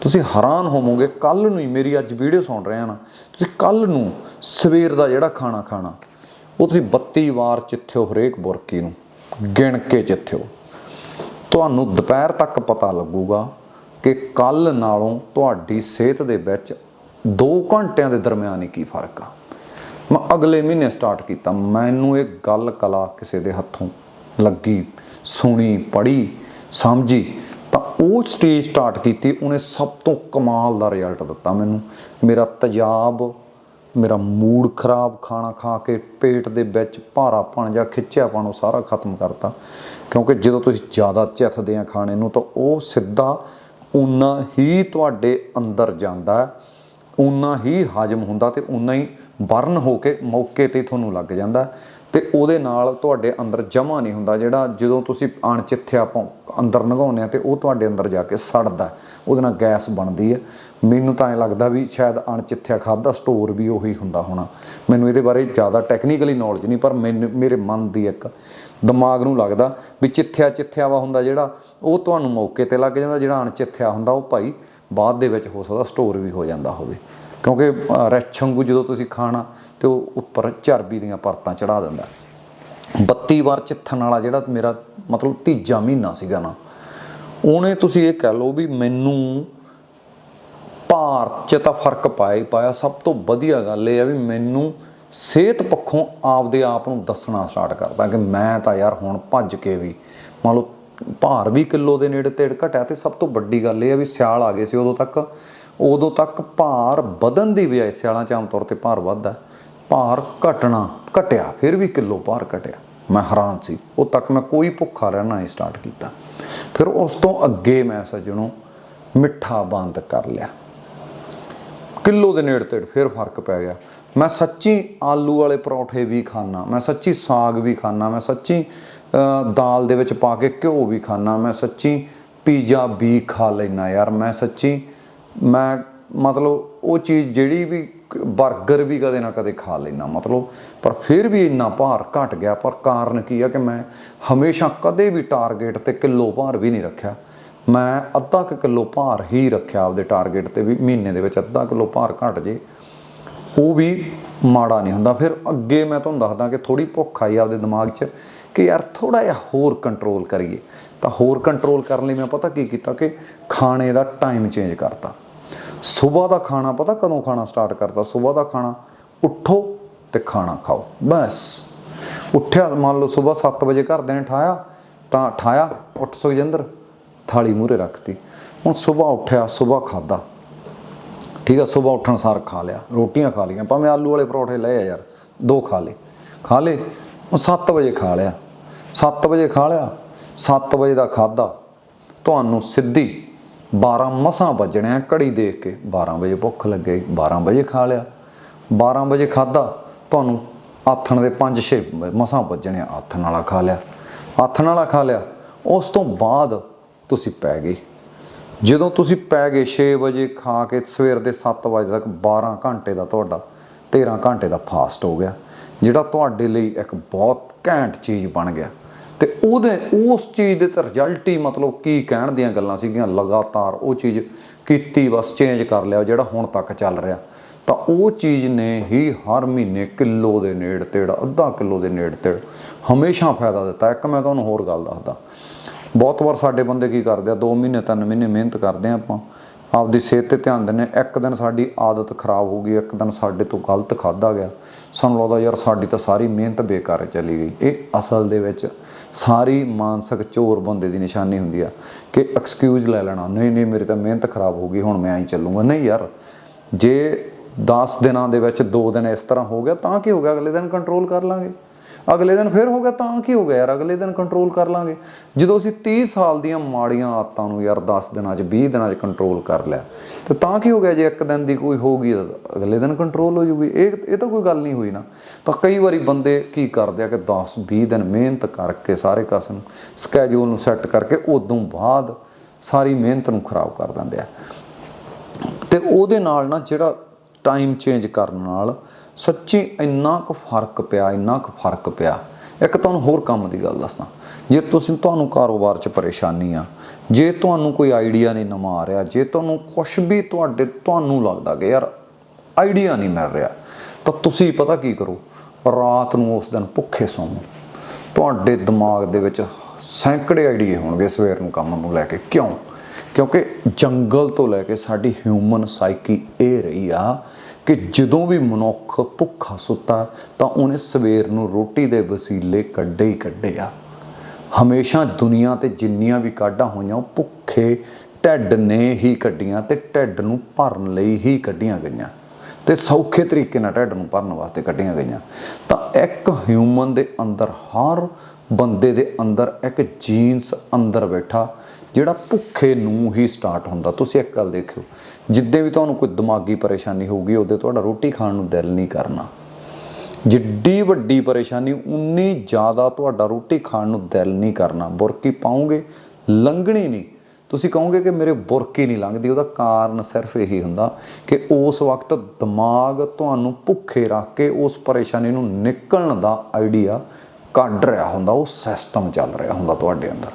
ਤੁਸੀਂ ਹੈਰਾਨ ਹੋਵੋਗੇ, ਕੱਲ ਨੂੰ ਹੀ ਮੇਰੀ ਅੱਜ ਵੀਡੀਓ ਸੁਣ ਰਹੇ ਆ ਨਾ, ਤੁਸੀਂ ਕੱਲ ਨੂੰ ਸਵੇਰ ਦਾ ਜਿਹੜਾ ਖਾਣਾ ਖਾਣਾ, ਉਹ ਤੁਸੀਂ 32 ਵਾਰ ਚਿੱਥਿਓ ਹਰੇਕ ਬੁਰਕੀ ਨੂੰ, ਗਿਣ ਕੇ ਚਿੱਥਿਓ। ਤੁਹਾਨੂੰ ਦੁਪਹਿਰ ਤੱਕ ਪਤਾ ਲੱਗੂਗਾ ਕਿ ਕੱਲ ਨਾਲੋਂ ਤੁਹਾਡੀ ਸਿਹਤ ਦੇ ਵਿੱਚ 2 ਘੰਟਿਆਂ ਦੇ ਦਰਮਿਆਨ ਹੀ ਕੀ ਫ਼ਰਕ ਆ। ਮੈਂ ਅਗਲੇ ਮਹੀਨੇ ਸਟਾਰਟ ਕੀਤਾ, ਮੈਨੂੰ ਇਹ ਗੱਲ ਕਲਾ ਕਿਸੇ ਦੇ ਹੱਥੋਂ ਲੱਗੀ, ਸੁਣੀ, ਪੜ੍ਹੀ, ਸਮਝੀ, ਤਾਂ ਉਹ ਸਟੇਜ ਸਟਾਰਟ ਕੀਤੀ, ਉਹਨੇ ਸਭ ਤੋਂ ਕਮਾਲ ਦਾ ਰਿਜ਼ਲਟ ਦਿੱਤਾ ਮੈਨੂੰ। ਮੇਰਾ ਤਜਾਬ, ਮੇਰਾ ਮੂਡ ਖਰਾਬ, ਖਾਣਾ ਖਾ ਕੇ ਪੇਟ ਦੇ ਵਿੱਚ ਭਾਰਾਪਣ ਜਾਂ ਖਿੱਚਿਆਪਣ ਉਹ ਸਾਰਾ ਖਤਮ ਕਰਤਾ। ਕਿਉਂਕਿ ਜਦੋਂ ਤੁਸੀਂ ਜ਼ਿਆਦਾ ਚਿੱਥਦੇ ਆ ਖਾਣੇ ਨੂੰ, ਤਾਂ ਉਹ ਸਿੱਧਾ ਉਨਾ ਹੀ ਤੁਹਾਡੇ ਅੰਦਰ ਜਾਂਦਾ ਉਨਾ ਹੀ ਹਜਮ ਹੁੰਦਾ ਤੇ ਉਨਾ ਹੀ ਬਰਨ ਹੋ ਕੇ ਮੌਕੇ ਤੇ ਤੁਹਾਨੂੰ ਲੱਗ ਜਾਂਦਾ ਤੇ ਉਹਦੇ ਨਾਲ ਤੁਹਾਡੇ ਅੰਦਰ ਜਮਾ ਨਹੀਂ ਹੁੰਦਾ ਜਿਹੜਾ ਜਦੋਂ ਤੁਸੀਂ ਅਣਚਿੱਥਿਆ ਆਪਾਂ ਅੰਦਰ ਨਗਾਉਂਦੇ ਆ ਤੇ ਉਹ ਤੁਹਾਡੇ ਅੰਦਰ ਜਾ ਕੇ ਸੜਦਾ ਉਹਦੇ ਨਾਲ ਗੈਸ ਬਣਦੀ ਹੈ। ਮੈਨੂੰ ਤਾਂ ਐ ਲੱਗਦਾ ਵੀ ਸ਼ਾਇਦ ਅਣਚਿੱਥਿਆ ਖਾਦਾ ਸਟੋਰ ਵੀ ਉਹੀ ਹੁੰਦਾ ਹੋਣਾ। ਮੈਨੂੰ ਇਹਦੇ ਬਾਰੇ ਜ਼ਿਆਦਾ ਟੈਕਨੀਕਲੀ ਨੌਲੇਜ ਨਹੀਂ ਪਰ ਮੈਨੂੰ ਮੇਰੇ ਮਨ ਦੀ ਇੱਕ ਦਿਮਾਗ ਨੂੰ ਲੱਗਦਾ ਵੀ ਚਿੱਥਿਆ ਚਿੱਥਿਆ ਵਾ ਹੁੰਦਾ ਜਿਹੜਾ ਉਹ ਤੁਹਾਨੂੰ ਮੌਕੇ ਤੇ ਲੱਗ ਜਾਂਦਾ ਜਿਹੜਾ ਅਣਚਿੱਥਿਆ ਹੁੰਦਾ ਉਹ ਭਾਈ ਬਾਅਦ ਦੇ ਵਿੱਚ ਹੋ ਸਕਦਾ ਸਟੋਰ ਵੀ ਹੋ ਜਾਂਦਾ ਹੋਵੇ। ਕਿਉਂਕਿ ਅ, ਰਿੱਛ ਜਦੋਂ ਤੁਸੀਂ ਖਾਣਾ ਤੇ ਉਹ ਉੱਪਰ ਚਰਬੀ ਦੀਆਂ ਪਰਤਾਂ ਚੜਾ ਦਿੰਦਾ 32 ਵਾਰ ਚਿੱਥਣ ਵਾਲਾ ਜਿਹੜਾ ਮੇਰਾ ਮਤਲਬ ਤੀਜਾ ਮਹੀਨਾ ਸੀਗਾ ਨਾ, ਉਹਨੇ ਤੁਸੀਂ ਇਹ ਕਹਿ ਲਓ ਵੀ ਮੈਨੂੰ ਭਾਰ 'ਚ ਤਾਂ ਫ਼ਰਕ ਪਾਇਆ ਹੀ ਪਾਇਆ। ਸਭ ਤੋਂ ਵਧੀਆ ਗੱਲ ਇਹ ਆ ਵੀ ਮੈਨੂੰ ਸਿਹਤ ਪੱਖੋਂ ਆਪਦੇ ਆਪ ਨੂੰ ਦੱਸਣਾ ਸਟਾਰਟ ਕਰਦਾ ਕਿ ਮੈਂ ਤਾਂ ਯਾਰ ਹੁਣ ਭੱਜ ਕੇ ਵੀ ਮੰਨ ਲਓ ਭਾਰ ਵੀ ਕਿਲੋ ਦੇ ਨੇੜੇ ਤੇੜ ਘਟਿਆ ਤੇ ਸਭ ਤੋਂ ਵੱਡੀ ਗੱਲ ਇਹ ਆ ਵੀ ਸਿਆਲ ਆ ਗਏ ਸੀ ਉਦੋਂ ਤੱਕ। ਉਦੋਂ ਤੱਕ ਭਾਰ ਵਧਣ ਦੀ ਬਜਾਏ ਸਿਆਲਾਂ 'ਚ ਆਮ ਤੌਰ ਤੇ ਭਾਰ ਵੱਧਦਾ। ਭਾਰ ਘਟਣਾ ਘਟਿਆ, ਫਿਰ ਵੀ ਕਿਲੋ ਭਾਰ ਘਟਿਆ। ਮੈਂ ਹੈਰਾਨ ਸੀ। ਉਹ ਤੱਕ ਮੈਂ ਕੋਈ ਭੁੱਖਾ ਰਹਿਣਾ ਨਹੀਂ ਸਟਾਰਟ ਕੀਤਾ। ਫਿਰ ਉਸ ਤੋਂ ਅੱਗੇ ਮੈਂ ਸੱਜਣੋ ਮਿੱਠਾ ਬੰਦ ਕਰ ਲਿਆ। ਕਿਲੋ ਦੇ ਨੇੜੇ ਤੇੜ ਫਿਰ ਫ਼ਰਕ ਪੈ ਗਿਆ। ਮੈਂ ਸੱਚੀ ਆਲੂ ਵਾਲੇ ਪਰੌਠੇ ਵੀ ਖਾਣਾ ਮੈਂ ਸੱਚੀ ਸਾਗ ਵੀ ਖਾਣਾ ਮੈਂ ਸੱਚੀ ਦਾਲ ਦੇ ਵਿੱਚ ਪਾ ਕੇ ਘਿਓ ਵੀ ਖਾਣਾ ਮੈਂ ਸੱਚੀ ਪੀਜ਼ਾ ਵੀ ਖਾ ਲੈਣਾ ਯਾਰ। ਮੈਂ ਸੱਚੀ, ਮੈਂ ਮਤਲਬ ਉਹ ਚੀਜ਼ ਜਿਹੜੀ ਵੀ 버ਗਰ ਵੀ ਕਦੇ ਨਾ ਕਦੇ ਖਾ ਲੈਣਾ ਮਤਲਬ। ਪਰ ਫਿਰ ਵੀ ਇੰਨਾ ਭਾਰ ਘਟ ਗਿਆ, ਪਰ ਕਾਰਨ ਕੀ ਆ ਕਿ ਮੈਂ ਹਮੇਸ਼ਾ ਕਦੇ ਵੀ ਟਾਰਗੇਟ ਤੇ ਕਿਲੋ ਭਾਰ ਵੀ ਨਹੀਂ ਰੱਖਿਆ। ਮੈਂ ਅੱਧਾ ਕੁ ਕਿਲੋ ਭਾਰ ਹੀ ਰੱਖਿਆ ਆਪਦੇ ਟਾਰਗੇਟ ਤੇ ਵੀ, ਮਹੀਨੇ ਦੇ ਵਿੱਚ ਅੱਧਾ ਕਿਲੋ ਭਾਰ ਘਟ ਜੇ। ਉਹ ਵੀ ਮਾੜਾ ਨਹੀਂ ਹੁੰਦਾ। ਫਿਰ ਅੱਗੇ ਮੈਂ ਤੁਹਾਨੂੰ ਦੱਸਦਾ ਕਿ ਥੋੜੀ ਭੁੱਖ ਆਈ ਆਪਦੇ ਦਿਮਾਗ 'ਚ ਕਿ ਯਾਰ ਥੋੜਾ ਜਿਹਾ ਹੋਰ ਕੰਟਰੋਲ ਕਰੀਏ। ਤਾਂ ਹੋਰ ਕੰਟਰੋਲ ਕਰਨ ਲਈ ਮੈਂ ਪਤਾ ਕੀ ਕੀਤਾ ਕਿ ਖਾਣੇ ਦਾ ਟਾਈਮ ਚੇਂਜ ਕਰਤਾ। ਸਵੇਰ ਦਾ ਖਾਣਾ ਪਤਾ ਕਦੋਂ ਖਾਣਾ ਸਟਾਰਟ ਕਰਦਾ ਸਵੇਰ ਦਾ ਖਾਣਾ। ਉੱਠੋ ਤੇ ਖਾਣਾ ਖਾਓ। ਬਸ। ਉੱਠਿਆ, ਮੰਨ ਲਓ ਸਵੇਰ 7 ਵਜੇ ਘਰਦਿਆਂ ਨੇ ਠਾਇਆ, ਤਾਂ ਠਾਇਆ, ਉੱਠ ਸੁਖਜਿੰਦਰ, ਥਾਲੀ ਮੂਹਰੇ ਰੱਖਤੀ ਹੁਣ ਸਵੇਰ ਉੱਠਿਆ, ਸਵੇਰ ਖਾਦਾ ਠੀਕ ਆ, ਸਵੇਰ ਉੱਠਣ ਸਾਰ ਖਾ ਲਿਆ। ਰੋਟੀਆਂ ਖਾ ਲਈਆਂ। ਭਾਵੇਂ ਆਲੂ ਵਾਲੇ ਪਰੌਠੇ ਲਏ ਆ ਯਾਰ, ਦੋ ਖਾ ਲੇ ਖਾ ਲੇ ਹੁਣ 7 ਵਜੇ ਖਾ ਲਿਆ। 7 ਵਜੇ ਖਾ ਲਿਆ। 7 ਵਜੇ ਦਾ ਖਾਦਾ ਤੁਹਾਨੂੰ ਸਿੱਧੀ 12 ਮਸਾਂ ਵੱਜਣੇ ਆ ਘੜੀ ਦੇਖ ਕੇ। 12 ਵਜੇ ਭੁੱਖ ਲੱਗੇ 12 ਵਜੇ ਖਾ ਲਿਆ। 12 ਵਜੇ ਖਾਦਾ ਤੁਹਾਨੂੰ ਆਥਣ ਦੇ 5-6 ਮਸਾਂ ਵੱਜਣੇ ਆ ਆਥਣ ਵਾਲਾ ਖਾ ਲਿਆ। ਆਥਣ ਵਾਲਾ ਖਾ ਲਿਆ। ਉਸ ਤੋਂ ਬਾਅਦ ਤੁਸੀਂ ਪੈ ਗਏ। ਜਦੋਂ ਤੁਸੀਂ ਪੈ ਗਏ 6 ਵਜੇ ਖਾ ਕੇ, ਸਵੇਰ ਦੇ 7 ਵਜੇ ਤੱਕ 12 ਘੰਟੇ ਦਾ ਤੁਹਾਡਾ 13 ਘੰਟੇ ਦਾ ਫਾਸਟ ਹੋ ਗਿਆ, ਜਿਹੜਾ ਤੁਹਾਡੇ ਲਈ ਇੱਕ ਬਹੁਤ ਘੈਂਟ ਚੀਜ਼ ਬਣ ਗਿਆ। ਤੇ ਉਹਦੇ, ਉਸ ਚੀਜ਼ ਦੇ ਤਾਂ ਰਿਜ਼ਲਟ ਹੀ ਮਤਲਬ ਕੀ ਕਹਿਣ ਦੀਆਂ ਗੱਲਾਂ ਸੀਗੀਆਂ, ਲਗਾਤਾਰ ਉਹ ਚੀਜ਼ ਕੀਤੀ, ਬਸ ਚੇਂਜ ਕਰ ਲਿਆ, ਜਿਹੜਾ ਹੁਣ ਤੱਕ ਚੱਲ ਰਿਹਾ। ਤਾਂ ਉਹ ਚੀਜ਼ ਨੇ ਹੀ ਹਰ ਮਹੀਨੇ ਕਿਲੋ ਦੇ ਨੇੜ ਤੇੜ, ਅੱਧਾ ਕਿਲੋ ਦੇ ਨੇੜ ਤੇੜ ਹਮੇਸ਼ਾ ਫਾਇਦਾ ਦਿੱਤਾ। ਇੱਕ ਮੈਂ ਤੁਹਾਨੂੰ ਹੋਰ ਗੱਲ ਦੱਸਦਾ। ਬਹੁਤ ਵਾਰ ਸਾਡੇ ਬੰਦੇ ਕੀ ਕਰਦੇ ਆ 2 ਮਹੀਨੇ 3 ਮਹੀਨੇ ਮਿਹਨਤ ਕਰਦੇ ਆ ਆਪਾਂ। ਆਪਦੀ ਸਿਹਤ ਤੇ ਧਿਆਨ ਦਿੰਦੇ ਹਾਂ। ਇੱਕ ਦਿਨ ਸਾਡੀ ਆਦਤ ਖਰਾਬ ਹੋ ਗਈ, ਇੱਕ ਦਿਨ ਸਾਡੇ ਤੋਂ ਗਲਤ ਖਾਦਾ ਗਿਆ। ਸਾਨੂੰ ਲੱਗਦਾ ਯਾਰ ਸਾਡੀ ਤਾਂ ਸਾਰੀ ਮਿਹਨਤ ਬੇਕਾਰ ਚਲੀ ਗਈ। ਇਹ ਅਸਲ ਦੇ ਵਿੱਚ ਸਾਰੀ ਮਾਨਸਿਕ ਚੋਰ ਬੰਦੇ ਦੀ ਨਿਸ਼ਾਨੀ ਹੁੰਦੀ ਆ ਕਿ ਐਕਸਕਿਊਜ਼ ਲੈ ਲੈਣਾ, ਨਹੀਂ ਨਹੀਂ, ਮੇਰੀ ਤਾਂ ਮਿਹਨਤ ਖਰਾਬ ਹੋ ਗਈ, ਹੁਣ ਮੈਂ ਐਂ ਚੱਲੂਗਾ। ਨਹੀਂ ਯਾਰ, ਜੇ 10 ਦਿਨਾਂ ਦੇ ਵਿੱਚ 2 ਦਿਨ ਇਸ ਤਰ੍ਹਾਂ ਹੋ ਗਿਆ, ਤਾਂ ਕੀ ਹੋ ਗਿਆ? ਅਗਲੇ ਦਿਨ ਕੰਟਰੋਲ ਕਰ ਲਾਂਗੇ। ਅਗਲੇ ਦਿਨ ਫਿਰ ਹੋ ਗਿਆ ਤਾਂ ਕੀ ਹੋ ਗਿਆ ਯਾਰ, ਅਗਲੇ ਦਿਨ ਕੰਟਰੋਲ ਕਰ ਲਾਂਗੇ। ਜਦੋਂ ਅਸੀਂ 30 ਸਾਲ ਦੀਆਂ ਮਾੜੀਆਂ ਆਦਤਾਂ ਨੂੰ ਯਾਰ 10 ਦਿਨਾਂ 'ਚ 20 ਦਿਨਾਂ 'ਚ ਕੰਟਰੋਲ ਕਰ ਲਿਆ, ਤੇ ਤਾਂ ਕੀ ਹੋ ਗਿਆ ਜੇ ਇੱਕ ਦਿਨ ਦੀ ਕੋਈ ਹੋਊਗੀ ਤਾਂ ਅਗਲੇ ਦਿਨ ਕੰਟਰੋਲ ਹੋ ਜੂਗੀ। ਇਹ ਇਹ ਤਾਂ ਕੋਈ ਗੱਲ ਨਹੀਂ ਹੋਈ ਨਾ। ਤਾਂ ਕਈ ਵਾਰੀ ਬੰਦੇ ਕੀ ਕਰਦੇ ਆ ਕਿ 10 20 ਦਿਨ ਮਿਹਨਤ ਕਰਕੇ ਸਾਰੇ ਕਸ ਨੂੰ ਸਕੇਜੂਲ ਨੂੰ ਸੈੱਟ ਕਰਕੇ ਉਦੋਂ ਬਾਅਦ ਸਾਰੀ ਮਿਹਨਤ ਨੂੰ ਖਰਾਬ ਕਰ ਦਿੰਦੇ ਆ। ਤੇ ਉਹਦੇ ਨਾਲ ਨਾ ਜਿਹੜਾ ਟਾਈਮ ਚੇਂਜ ਕਰਨ ਨਾਲ ਸੱਚੀ ਇੰਨਾ ਕੁ ਫ਼ਰਕ ਪਿਆ, ਇੰਨਾ ਕੁ ਫ਼ਰਕ ਪਿਆ। ਇੱਕ ਤੁਹਾਨੂੰ ਹੋਰ ਕੰਮ ਦੀ ਗੱਲ ਦੱਸਦਾ। ਜੇ ਤੁਸੀਂ ਤੁਹਾਨੂੰ ਕਾਰੋਬਾਰ 'ਚ ਪਰੇਸ਼ਾਨੀ ਆ, ਜੇ ਤੁਹਾਨੂੰ ਕੋਈ ਆਈਡੀਆ ਨਹੀਂ ਨਵਾਂ ਆ ਰਿਹਾ, ਜੇ ਤੁਹਾਨੂੰ ਕੁਝ ਵੀ ਤੁਹਾਡੇ ਤੁਹਾਨੂੰ ਲੱਗਦਾ ਕਿ ਯਾਰ ਆਈਡੀਆ ਨਹੀਂ ਮਿਲ ਰਿਹਾ, ਤਾਂ ਤੁਸੀਂ ਪਤਾ ਕੀ ਕਰੋ? ਰਾਤ ਨੂੰ ਉਸ ਦਿਨ ਭੁੱਖੇ ਸੌਵੋ। ਤੁਹਾਡੇ ਦਿਮਾਗ ਦੇ ਵਿੱਚ ਸੈਂਕੜੇ ਆਈਡੀਏ ਹੋਣਗੇ ਸਵੇਰ ਨੂੰ ਕੰਮ ਨੂੰ ਲੈ ਕੇ। ਕਿਉਂ? ਕਿਉਂਕਿ ਜੰਗਲ ਤੋਂ ਲੈ ਕੇ ਸਾਡੀ ਹਿਊਮਨ ਸਾਈਕੀ ਇਹ ਰਹੀ ਆ। ਕਿ ਜਦੋਂ ਵੀ ਮਨੁੱਖ ਭੁੱਖਾ ਸੁੱਤਾ ਤਾਂ ਉਹਨੇ ਸਵੇਰ ਨੂੰ ਰੋਟੀ ਦੇ ਵਸੀਲੇ ਕੱਢੇ ਹੀ ਕੱਢੇ ਆ ਹਮੇਸ਼ਾ ਦੁਨੀਆ ਤੇ ਜਿੰਨੀਆਂ ਵੀ ਕਾਢਾਂ ਹੋਈਆਂ, ਉਹ ਭੁੱਖੇ ਢਿੱਡ ਨੇ ਹੀ ਕੱਢੀਆਂ ਤੇ ਢਿੱਡ ਨੂੰ ਭਰਨ ਲਈ ਹੀ ਕੱਢੀਆਂ ਗਈਆਂ ਤੇ ਸੌਖੇ ਤਰੀਕੇ ਨਾਲ ਢਿੱਡ ਨੂੰ ਭਰਨ ਵਾਸਤੇ ਕੱਢੀਆਂ ਗਈਆਂ। ਤਾਂ ਇੱਕ ਹਿਊਮਨ ਦੇ ਅੰਦਰ, ਹਰ ਬੰਦੇ ਦੇ ਅੰਦਰ ਇੱਕ ਜੀਨਸ ਅੰਦਰ ਬੈਠਾ ਜਿਹੜਾ ਭੁੱਖੇ ਨੂੰ ਹੀ ਸਟਾਰਟ ਹੁੰਦਾ। ਤੁਸੀਂ ਇੱਕ ਗੱਲ ਦੇਖਿਓ, ਜਿੱਦੇ ਵੀ ਤੁਹਾਨੂੰ ਕੋਈ ਦਿਮਾਗੀ ਪਰੇਸ਼ਾਨੀ ਹੋਊਗੀ, ਉਹਦੇ ਤੁਹਾਡਾ ਰੋਟੀ ਖਾਣ ਨੂੰ ਦਿਲ ਨਹੀਂ ਕਰਨਾ। ਜਿੱਡੀ ਵੱਡੀ ਪਰੇਸ਼ਾਨੀ, ਉਨੀ ਜ਼ਿਆਦਾ ਤੁਹਾਡਾ ਰੋਟੀ ਖਾਣ ਨੂੰ ਦਿਲ ਨਹੀਂ ਕਰਨਾ। ਬੁਰਕੀ ਪਾਉਂਗੇ ਲੰਘਣੀ ਨਹੀਂ। ਤੁਸੀਂ ਕਹੋਗੇ ਕਿ ਮੇਰੇ ਬੁਰਕੀ ਨਹੀਂ ਲੰਘਦੀ, ਉਹਦਾ ਕਾਰਨ ਸਿਰਫ ਇਹੀ ਹੁੰਦਾ ਕਿ ਉਸ ਵਕਤ ਦਿਮਾਗ ਤੁਹਾਨੂੰ ਭੁੱਖੇ ਰੱਖ ਕੇ ਉਸ ਪਰੇਸ਼ਾਨੀ ਨੂੰ ਨਿਕਲਣ ਦਾ ਆਈਡੀਆ ਕੱਢ ਰਿਹਾ ਹੁੰਦਾ, ਉਹ ਸਿਸਟਮ ਚੱਲ ਰਿਹਾ ਹੁੰਦਾ ਤੁਹਾਡੇ ਅੰਦਰ।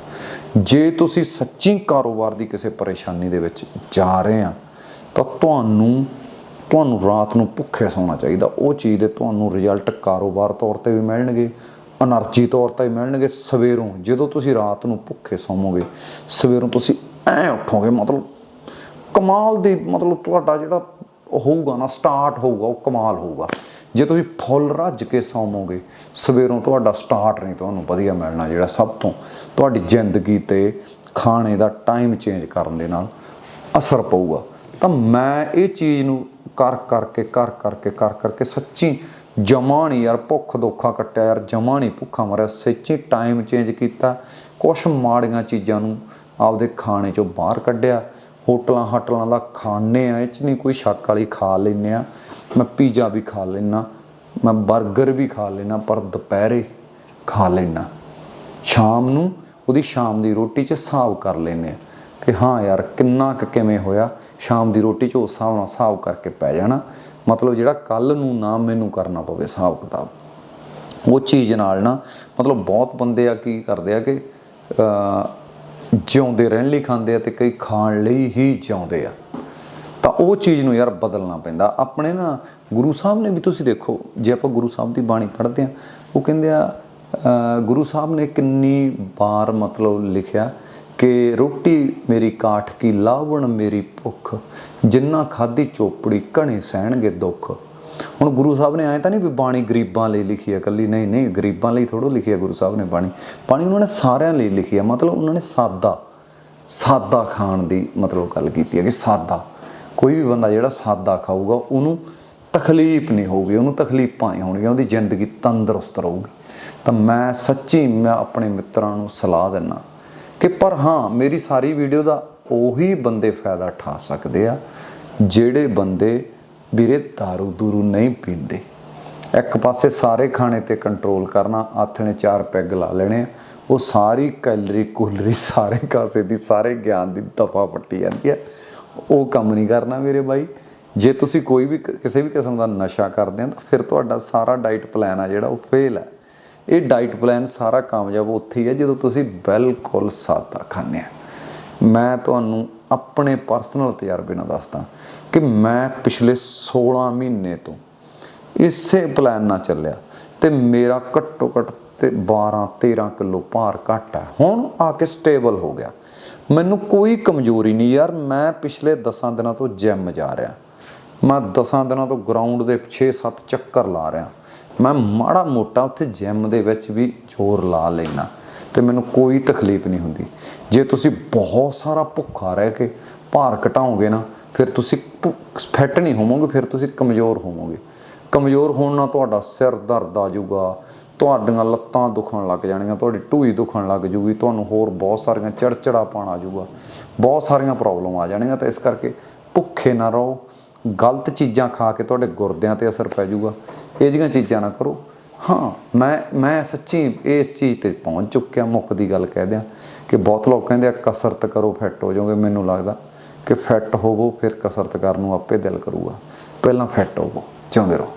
ਜੇ ਤੁਸੀਂ ਸੱਚੀ ਕਾਰੋਬਾਰ ਦੀ ਕਿਸੇ ਪਰੇਸ਼ਾਨੀ ਦੇ ਵਿੱਚ ਜਾ ਰਹੇ ਆ, ਤਾਂ ਤੁਹਾਨੂੰ ਤੁਹਾਨੂੰ ਰਾਤ ਨੂੰ ਭੁੱਖੇ ਸੌਣਾ ਚਾਹੀਦਾ। ਉਹ ਚੀਜ਼ ਦੇ ਤੁਹਾਨੂੰ ਰਿਜ਼ਲਟ ਕਾਰੋਬਾਰ ਤੌਰ ਤੇ ਵੀ ਮਿਲਣਗੇ એનર્ਜੀ ਤੌਰ ਤੇ ਵੀ ਮਿਲਣਗੇ। ਸਵੇਰੋਂ ਜਦੋਂ ਤੁਸੀਂ ਰਾਤ ਨੂੰ ਭੁੱਖੇ ਸੌਵੋਗੇ, ਸਵੇਰੋਂ ਤੁਸੀਂ ਐ ਉੱਠੋਗੇ, ਮਤਲਬ ਕਮਾਲ ਦੀ, ਮਤਲਬ ਤੁਹਾਡਾ ਜਿਹੜਾ ਹੋਊਗਾ ਨਾ ਸਟਾਰਟ ਹੋਊਗਾ, ਉਹ ਕਮਾਲ ਹੋਊਗਾ। ਜੇ ਤੁਸੀਂ ਫੁੱਲ ਰੱਜ ਕੇ ਸੌਵੋਗੇ, ਸਵੇਰੋਂ ਤੁਹਾਡਾ ਸਟਾਰਟ ਨਹੀਂ ਤੁਹਾਨੂੰ ਵਧੀਆ ਮਿਲਣਾ ਜਿਹੜਾ ਸਭ ਤੋਂ ਤੁਹਾਡੀ ਜ਼ਿੰਦਗੀ ਤੇ ਖਾਣੇ ਦਾ ਟਾਈਮ ਚੇਂਜ ਕਰਨ ਦੇ ਨਾਲ ਅਸਰ ਪਊਗਾ। ਤਾਂ ਮੈਂ ਇਹ ਚੀਜ਼ ਨੂੰ ਕਰ ਕਰਕੇ ਕਰ ਕਰਕੇ ਕਰ ਕਰਕੇ ਸੱਚੀ ਜਮਾ ਨਹੀਂ ਯਾਰ ਭੁੱਖ ਦੋਖਾ ਕੱਟਿਆ ਯਾਰ, ਜਮਾ ਨਹੀਂ ਭੁੱਖਾ ਮਰਿਆ, ਸੱਚੀ ਟਾਈਮ ਚੇਂਜ ਕੀਤਾ। ਕੁਛ ਮਾੜੀਆਂ ਚੀਜ਼ਾਂ ਨੂੰ ਆਪਦੇ ਖਾਣੇ ਚੋਂ ਬਾਹਰ ਕੱਢਿਆ। ਹੋਟਲਾਂ ਹਟਲਾਂ ਦਾ ਖਾਣੇ ਆ, ਇਹ ਚ ਨਹੀਂ ਕੋਈ ਸ਼ੱਕ ਵਾਲੀ ਖਾ ਲੈਨੇ ਆ। ਮੈਂ ਪੀਜ਼ਾ ਵੀ ਖਾ ਲੈਣਾ ਮੈਂ 버ਗਰ ਵੀ ਖਾ ਲੈਣਾ ਪਰ ਦੁਪਹਿਰੇ ਖਾ ਲੈਣਾ ਸ਼ਾਮ ਨੂੰ ਉਹਦੀ ਸ਼ਾਮ ਦੀ ਰੋਟੀ 'ਚ ਹਿਸਾਬ ਕਰ ਲੈਂਦੇ ਆ ਕਿ ਹਾਂ ਯਾਰ ਕਿੰਨਾ ਕੁ ਕਿਵੇਂ ਹੋਇਆ, ਸ਼ਾਮ ਦੀ ਰੋਟੀ 'ਚ ਉਸ ਹਿਸਾਬ ਨਾਲ ਹਿਸਾਬ ਕਰਕੇ ਪੈ ਜਾਣਾ। ਮਤਲਬ ਜਿਹੜਾ ਕੱਲ ਨੂੰ ਨਾ ਮੈਨੂੰ ਕਰਨਾ ਪਵੇ ਹਿਸਾਬ ਕਿਤਾਬ। ਉਹ ਚੀਜ਼ ਨਾਲ ਨਾ ਮਤਲਬ ਬਹੁਤ ਬੰਦੇ ਆ ਕੀ ਕਰਦੇ ਆ ਕਿ ਜਿਉਂਦੇ ਰਹਿਣ ਲਈ ਖਾਂਦੇ ਆ ਤੇ ਕਈ ਖਾਣ ਲਈ ਹੀ ਜਿਉਂਦੇ ਆ। ਉਹ ਚੀਜ਼ ਨੂੰ ਯਾਰ ਬਦਲਣਾ ਪੈਂਦਾ। ਆਪਣੇ ਨਾ ਗੁਰੂ ਸਾਹਿਬ ਨੇ ਵੀ ਤੁਸੀਂ ਦੇਖੋ, ਜੇ ਆਪਾਂ ਗੁਰੂ ਸਾਹਿਬ ਦੀ ਬਾਣੀ ਪੜ੍ਹਦੇ ਆ ਉਹ ਕਹਿੰਦੇ ਆ ਗੁਰੂ ਸਾਹਿਬ ਨੇ ਕਿੰਨੀ ਵਾਰ ਮਤਲਬ ਲਿਖਿਆ ਕਿ ਰੋਟੀ ਮੇਰੀ ਕਾਠ ਕੀ, ਲਾਵਣ ਮੇਰੀ ਭੁੱਖ, ਜਿੰਨਾ ਖਾਦੀ ਚੋਪੜੀ ਘਣੇ ਸਹਿਣਗੇ ਦੁੱਖ। ਹੁਣ ਗੁਰੂ ਸਾਹਿਬ ਨੇ ਐਂ ਤਾਂ ਨਹੀਂ ਵੀ ਬਾਣੀ ਗਰੀਬਾਂ ਲਈ ਲਿਖੀ ਹੈ ਇਕੱਲੀ ਨਹੀਂ ਨਹੀਂ, ਗਰੀਬਾਂ ਲਈ ਥੋੜੋ ਲਿਖੀ ਹੈ ਗੁਰੂ ਸਾਹਿਬ ਨੇ ਬਾਣੀ। ਬਾਣੀ ਉਹਨਾਂ ਨੇ ਸਾਰਿਆਂ ਲਈ ਲਿਖੀ ਹੈ ਮਤਲਬ ਉਹਨਾਂ ਨੇ ਸਾਦਾ ਸਾਦਾ ਖਾਣ ਦੀ ਮਤਲਬ ਗੱਲ ਕੀਤੀ ਹੈ ਕਿ ਸਾਦਾ। ਕੋਈ ਵੀ ਬੰਦਾ ਜਿਹੜਾ ਸਾਦਾ ਖਾਊਗਾ, ਉਹਨੂੰ ਤਕਲੀਫ ਨਹੀਂ ਹੋਊਗੀ, ਉਹਨੂੰ ਤਕਲੀਫਾਂ ਨਹੀਂ ਹੋਣਗੀਆਂ, ਉਹਦੀ ਜ਼ਿੰਦਗੀ ਤੰਦਰੁਸਤ ਰਹੂਗੀ। ਤਾਂ ਮੈਂ ਸੱਚੀ ਮੈਂ ਆਪਣੇ ਮਿੱਤਰਾਂ ਨੂੰ ਸਲਾਹ ਦਿੰਦਾ ਕਿ ਪਰ ਹਾਂ, ਮੇਰੀ ਸਾਰੀ ਵੀਡੀਓ ਦਾ ਉਹੀ ਬੰਦੇ ਫਾਇਦਾ ਉਠਾ ਸਕਦੇ ਆ, ਜਿਹੜੇ ਬੰਦੇ ਵੀਰੇ दारू ਦੂਰੂ ਨਹੀਂ ਪੀਂਦੇ। ਇੱਕ ਪਾਸੇ ਸਾਰੇ ਖਾਣੇ ਤੇ ਕੰਟਰੋਲ ਕਰਨਾ ਆਥਣੇ ਚਾਰ ਪੈਗ ਲਾ ਲੈਣੇ ਆ, ਉਹ ਸਾਰੀ ਕੈਲਰੀ ਕੁਲਰੀ ਸਾਰੇ ਕਾਸੇ ਦੀ, ਸਾਰੇ ਗਿਆਨ ਦੀ ਦਫਾ ਪੱਟੀ ਜਾਂਦੀ ਹੈ ਉਹ ਕੰਮ ਨਹੀਂ ਕਰਨਾ ਮੇਰੇ ਬਾਈ। ਜੇ ਤੁਸੀਂ ਕੋਈ ਵੀ ਕਿਸੇ ਵੀ ਕਿਸਮ ਦਾ ਨਸ਼ਾ ਕਰਦੇ ਆ ਤਾਂ ਫਿਰ ਤੁਹਾਡਾ ਸਾਰਾ ਡਾਈਟ ਪਲਾਨ ਆ ਜਿਹੜਾ, ਉਹ ਫੇਲ ਹੈ ਇਹ ਡਾਈਟ ਪਲਾਨ ਸਾਰਾ ਕਾਮਯਾਬ ਉੱਥੇ ਹੀ ਹੈ ਜਦੋਂ ਤੁਸੀਂ ਬਿਲਕੁਲ ਸਾਦਾ ਖਾਂਦੇ ਆ। ਮੈਂ ਤੁਹਾਨੂੰ ਆਪਣੇ ਪਰਸਨਲ ਤਜਰਬੇ ਨਾਲ ਦੱਸਦਾ ਕਿ ਮੈਂ ਪਿਛਲੇ 16 ਮਹੀਨੇ ਤੋਂ ਇਸੇ ਪਲਾਨ ਨਾਲ ਚੱਲਿਆ ਤੇ ਮੇਰਾ ਘੱਟੋ ਘੱਟ ਤੇ 12 13 ਕਿਲੋ ਭਾਰ ਘੱਟ ਹੈ ਹੁਣ ਆ ਕੇ ਸਟੇਬਲ ਹੋ ਗਿਆ। ਮੈਨੂੰ ਕੋਈ ਕਮਜ਼ੋਰੀ ਨਹੀਂ ਯਾਰ, ਮੈਂ ਪਿਛਲੇ 10 ਦਿਨਾਂ ਤੋਂ ਜਿਮ ਜਾ ਰਿਹਾ। ਮੈਂ 10 ਦਿਨਾਂ ਤੋਂ ਗਰਾਊਂਡ ਦੇ 6-7 ਚੱਕਰ ਲਾ ਰਿਹਾ। ਮੈਂ ਮਾੜਾ ਮੋਟਾ ਉੱਥੇ ਜਿਮ ਦੇ ਵਿੱਚ ਵੀ ਜ਼ੋਰ ਲਾ ਲੈਣਾ ਤੇ ਮੈਨੂੰ ਕੋਈ ਤਕਲੀਫ ਨਹੀਂ ਹੁੰਦੀ। ਜੇ ਤੁਸੀਂ ਬਹੁਤ ਸਾਰਾ ਭੁੱਖਾ ਰਹਿ ਕੇ ਭਾਰ ਘਟਾਓਗੇ ਨਾ, ਫਿਰ ਤੁਸੀਂ ਫਿੱਟ ਨਹੀਂ ਹੋਵੋਗੇ, ਫਿਰ ਤੁਸੀਂ ਕਮਜ਼ੋਰ ਹੋਵੋਗੇ। ਕਮਜ਼ੋਰ ਹੋਣ ਨਾਲ ਤੁਹਾਡਾ ਸਿਰ ਦਰਦ ਆ ਜਾਊਗਾ ਤੁਹਾਡੀਆਂ ਲੱਤਾਂ ਦੁਖਣ ਲੱਗ ਜਾਣਗੀਆਂ ਤੁਹਾਡੀ ਢੂਈ ਦੁਖਣ ਲੱਗ ਜੂਗੀ, ਤੁਹਾਨੂੰ ਹੋਰ ਬਹੁਤ ਸਾਰੀਆਂ ਚੜਚੜਾ ਆ ਜੂਗਾ, ਬਹੁਤ ਸਾਰੀਆਂ ਪ੍ਰੋਬਲਮ ਆ ਜਾਣਗੀਆਂ ਤਾਂ ਇਸ ਕਰਕੇ ਭੁੱਖੇ ਨਾ ਰਹੋ, ਗਲਤ ਚੀਜ਼ਾਂ ਖਾ ਕੇ ਤੁਹਾਡੇ ਗੁਰਦਿਆਂ ਤੇ ਅਸਰ ਪੈ ਜੂਗਾ, ਇਹ ਜਿਹੀਆਂ ਚੀਜ਼ਾਂ ਨਾ ਕਰੋ। ਹਾਂ, ਮੈਂ ਮੈਂ ਸੱਚੀ ਇਸ ਚੀਜ਼ ਤੇ ਪਹੁੰਚ ਚੁੱਕਿਆ ਮੁੱਕ ਦੀ ਗੱਲ ਕਹਿ ਦਿਆਂ ਕਿ ਬਹੁਤ ਲੋਕ ਕਹਿੰਦੇ ਆ, ਕਸਰਤ ਕਰੋ ਫਿੱਟ ਹੋ ਜਾਓਗੇ, ਮੈਨੂੰ ਲੱਗਦਾ ਕਿ ਫਿੱਟ ਹੋਵੋ, ਫਿਰ ਕਸਰਤ ਕਰਨ ਨੂੰ ਆਪੇ ਦਿਲ ਕਰੂਗਾ। ਪਹਿਲਾਂ ਫਿੱਟ ਹੋਵੋ ਚਾਹੁੰਦੇ ਰਹੋ।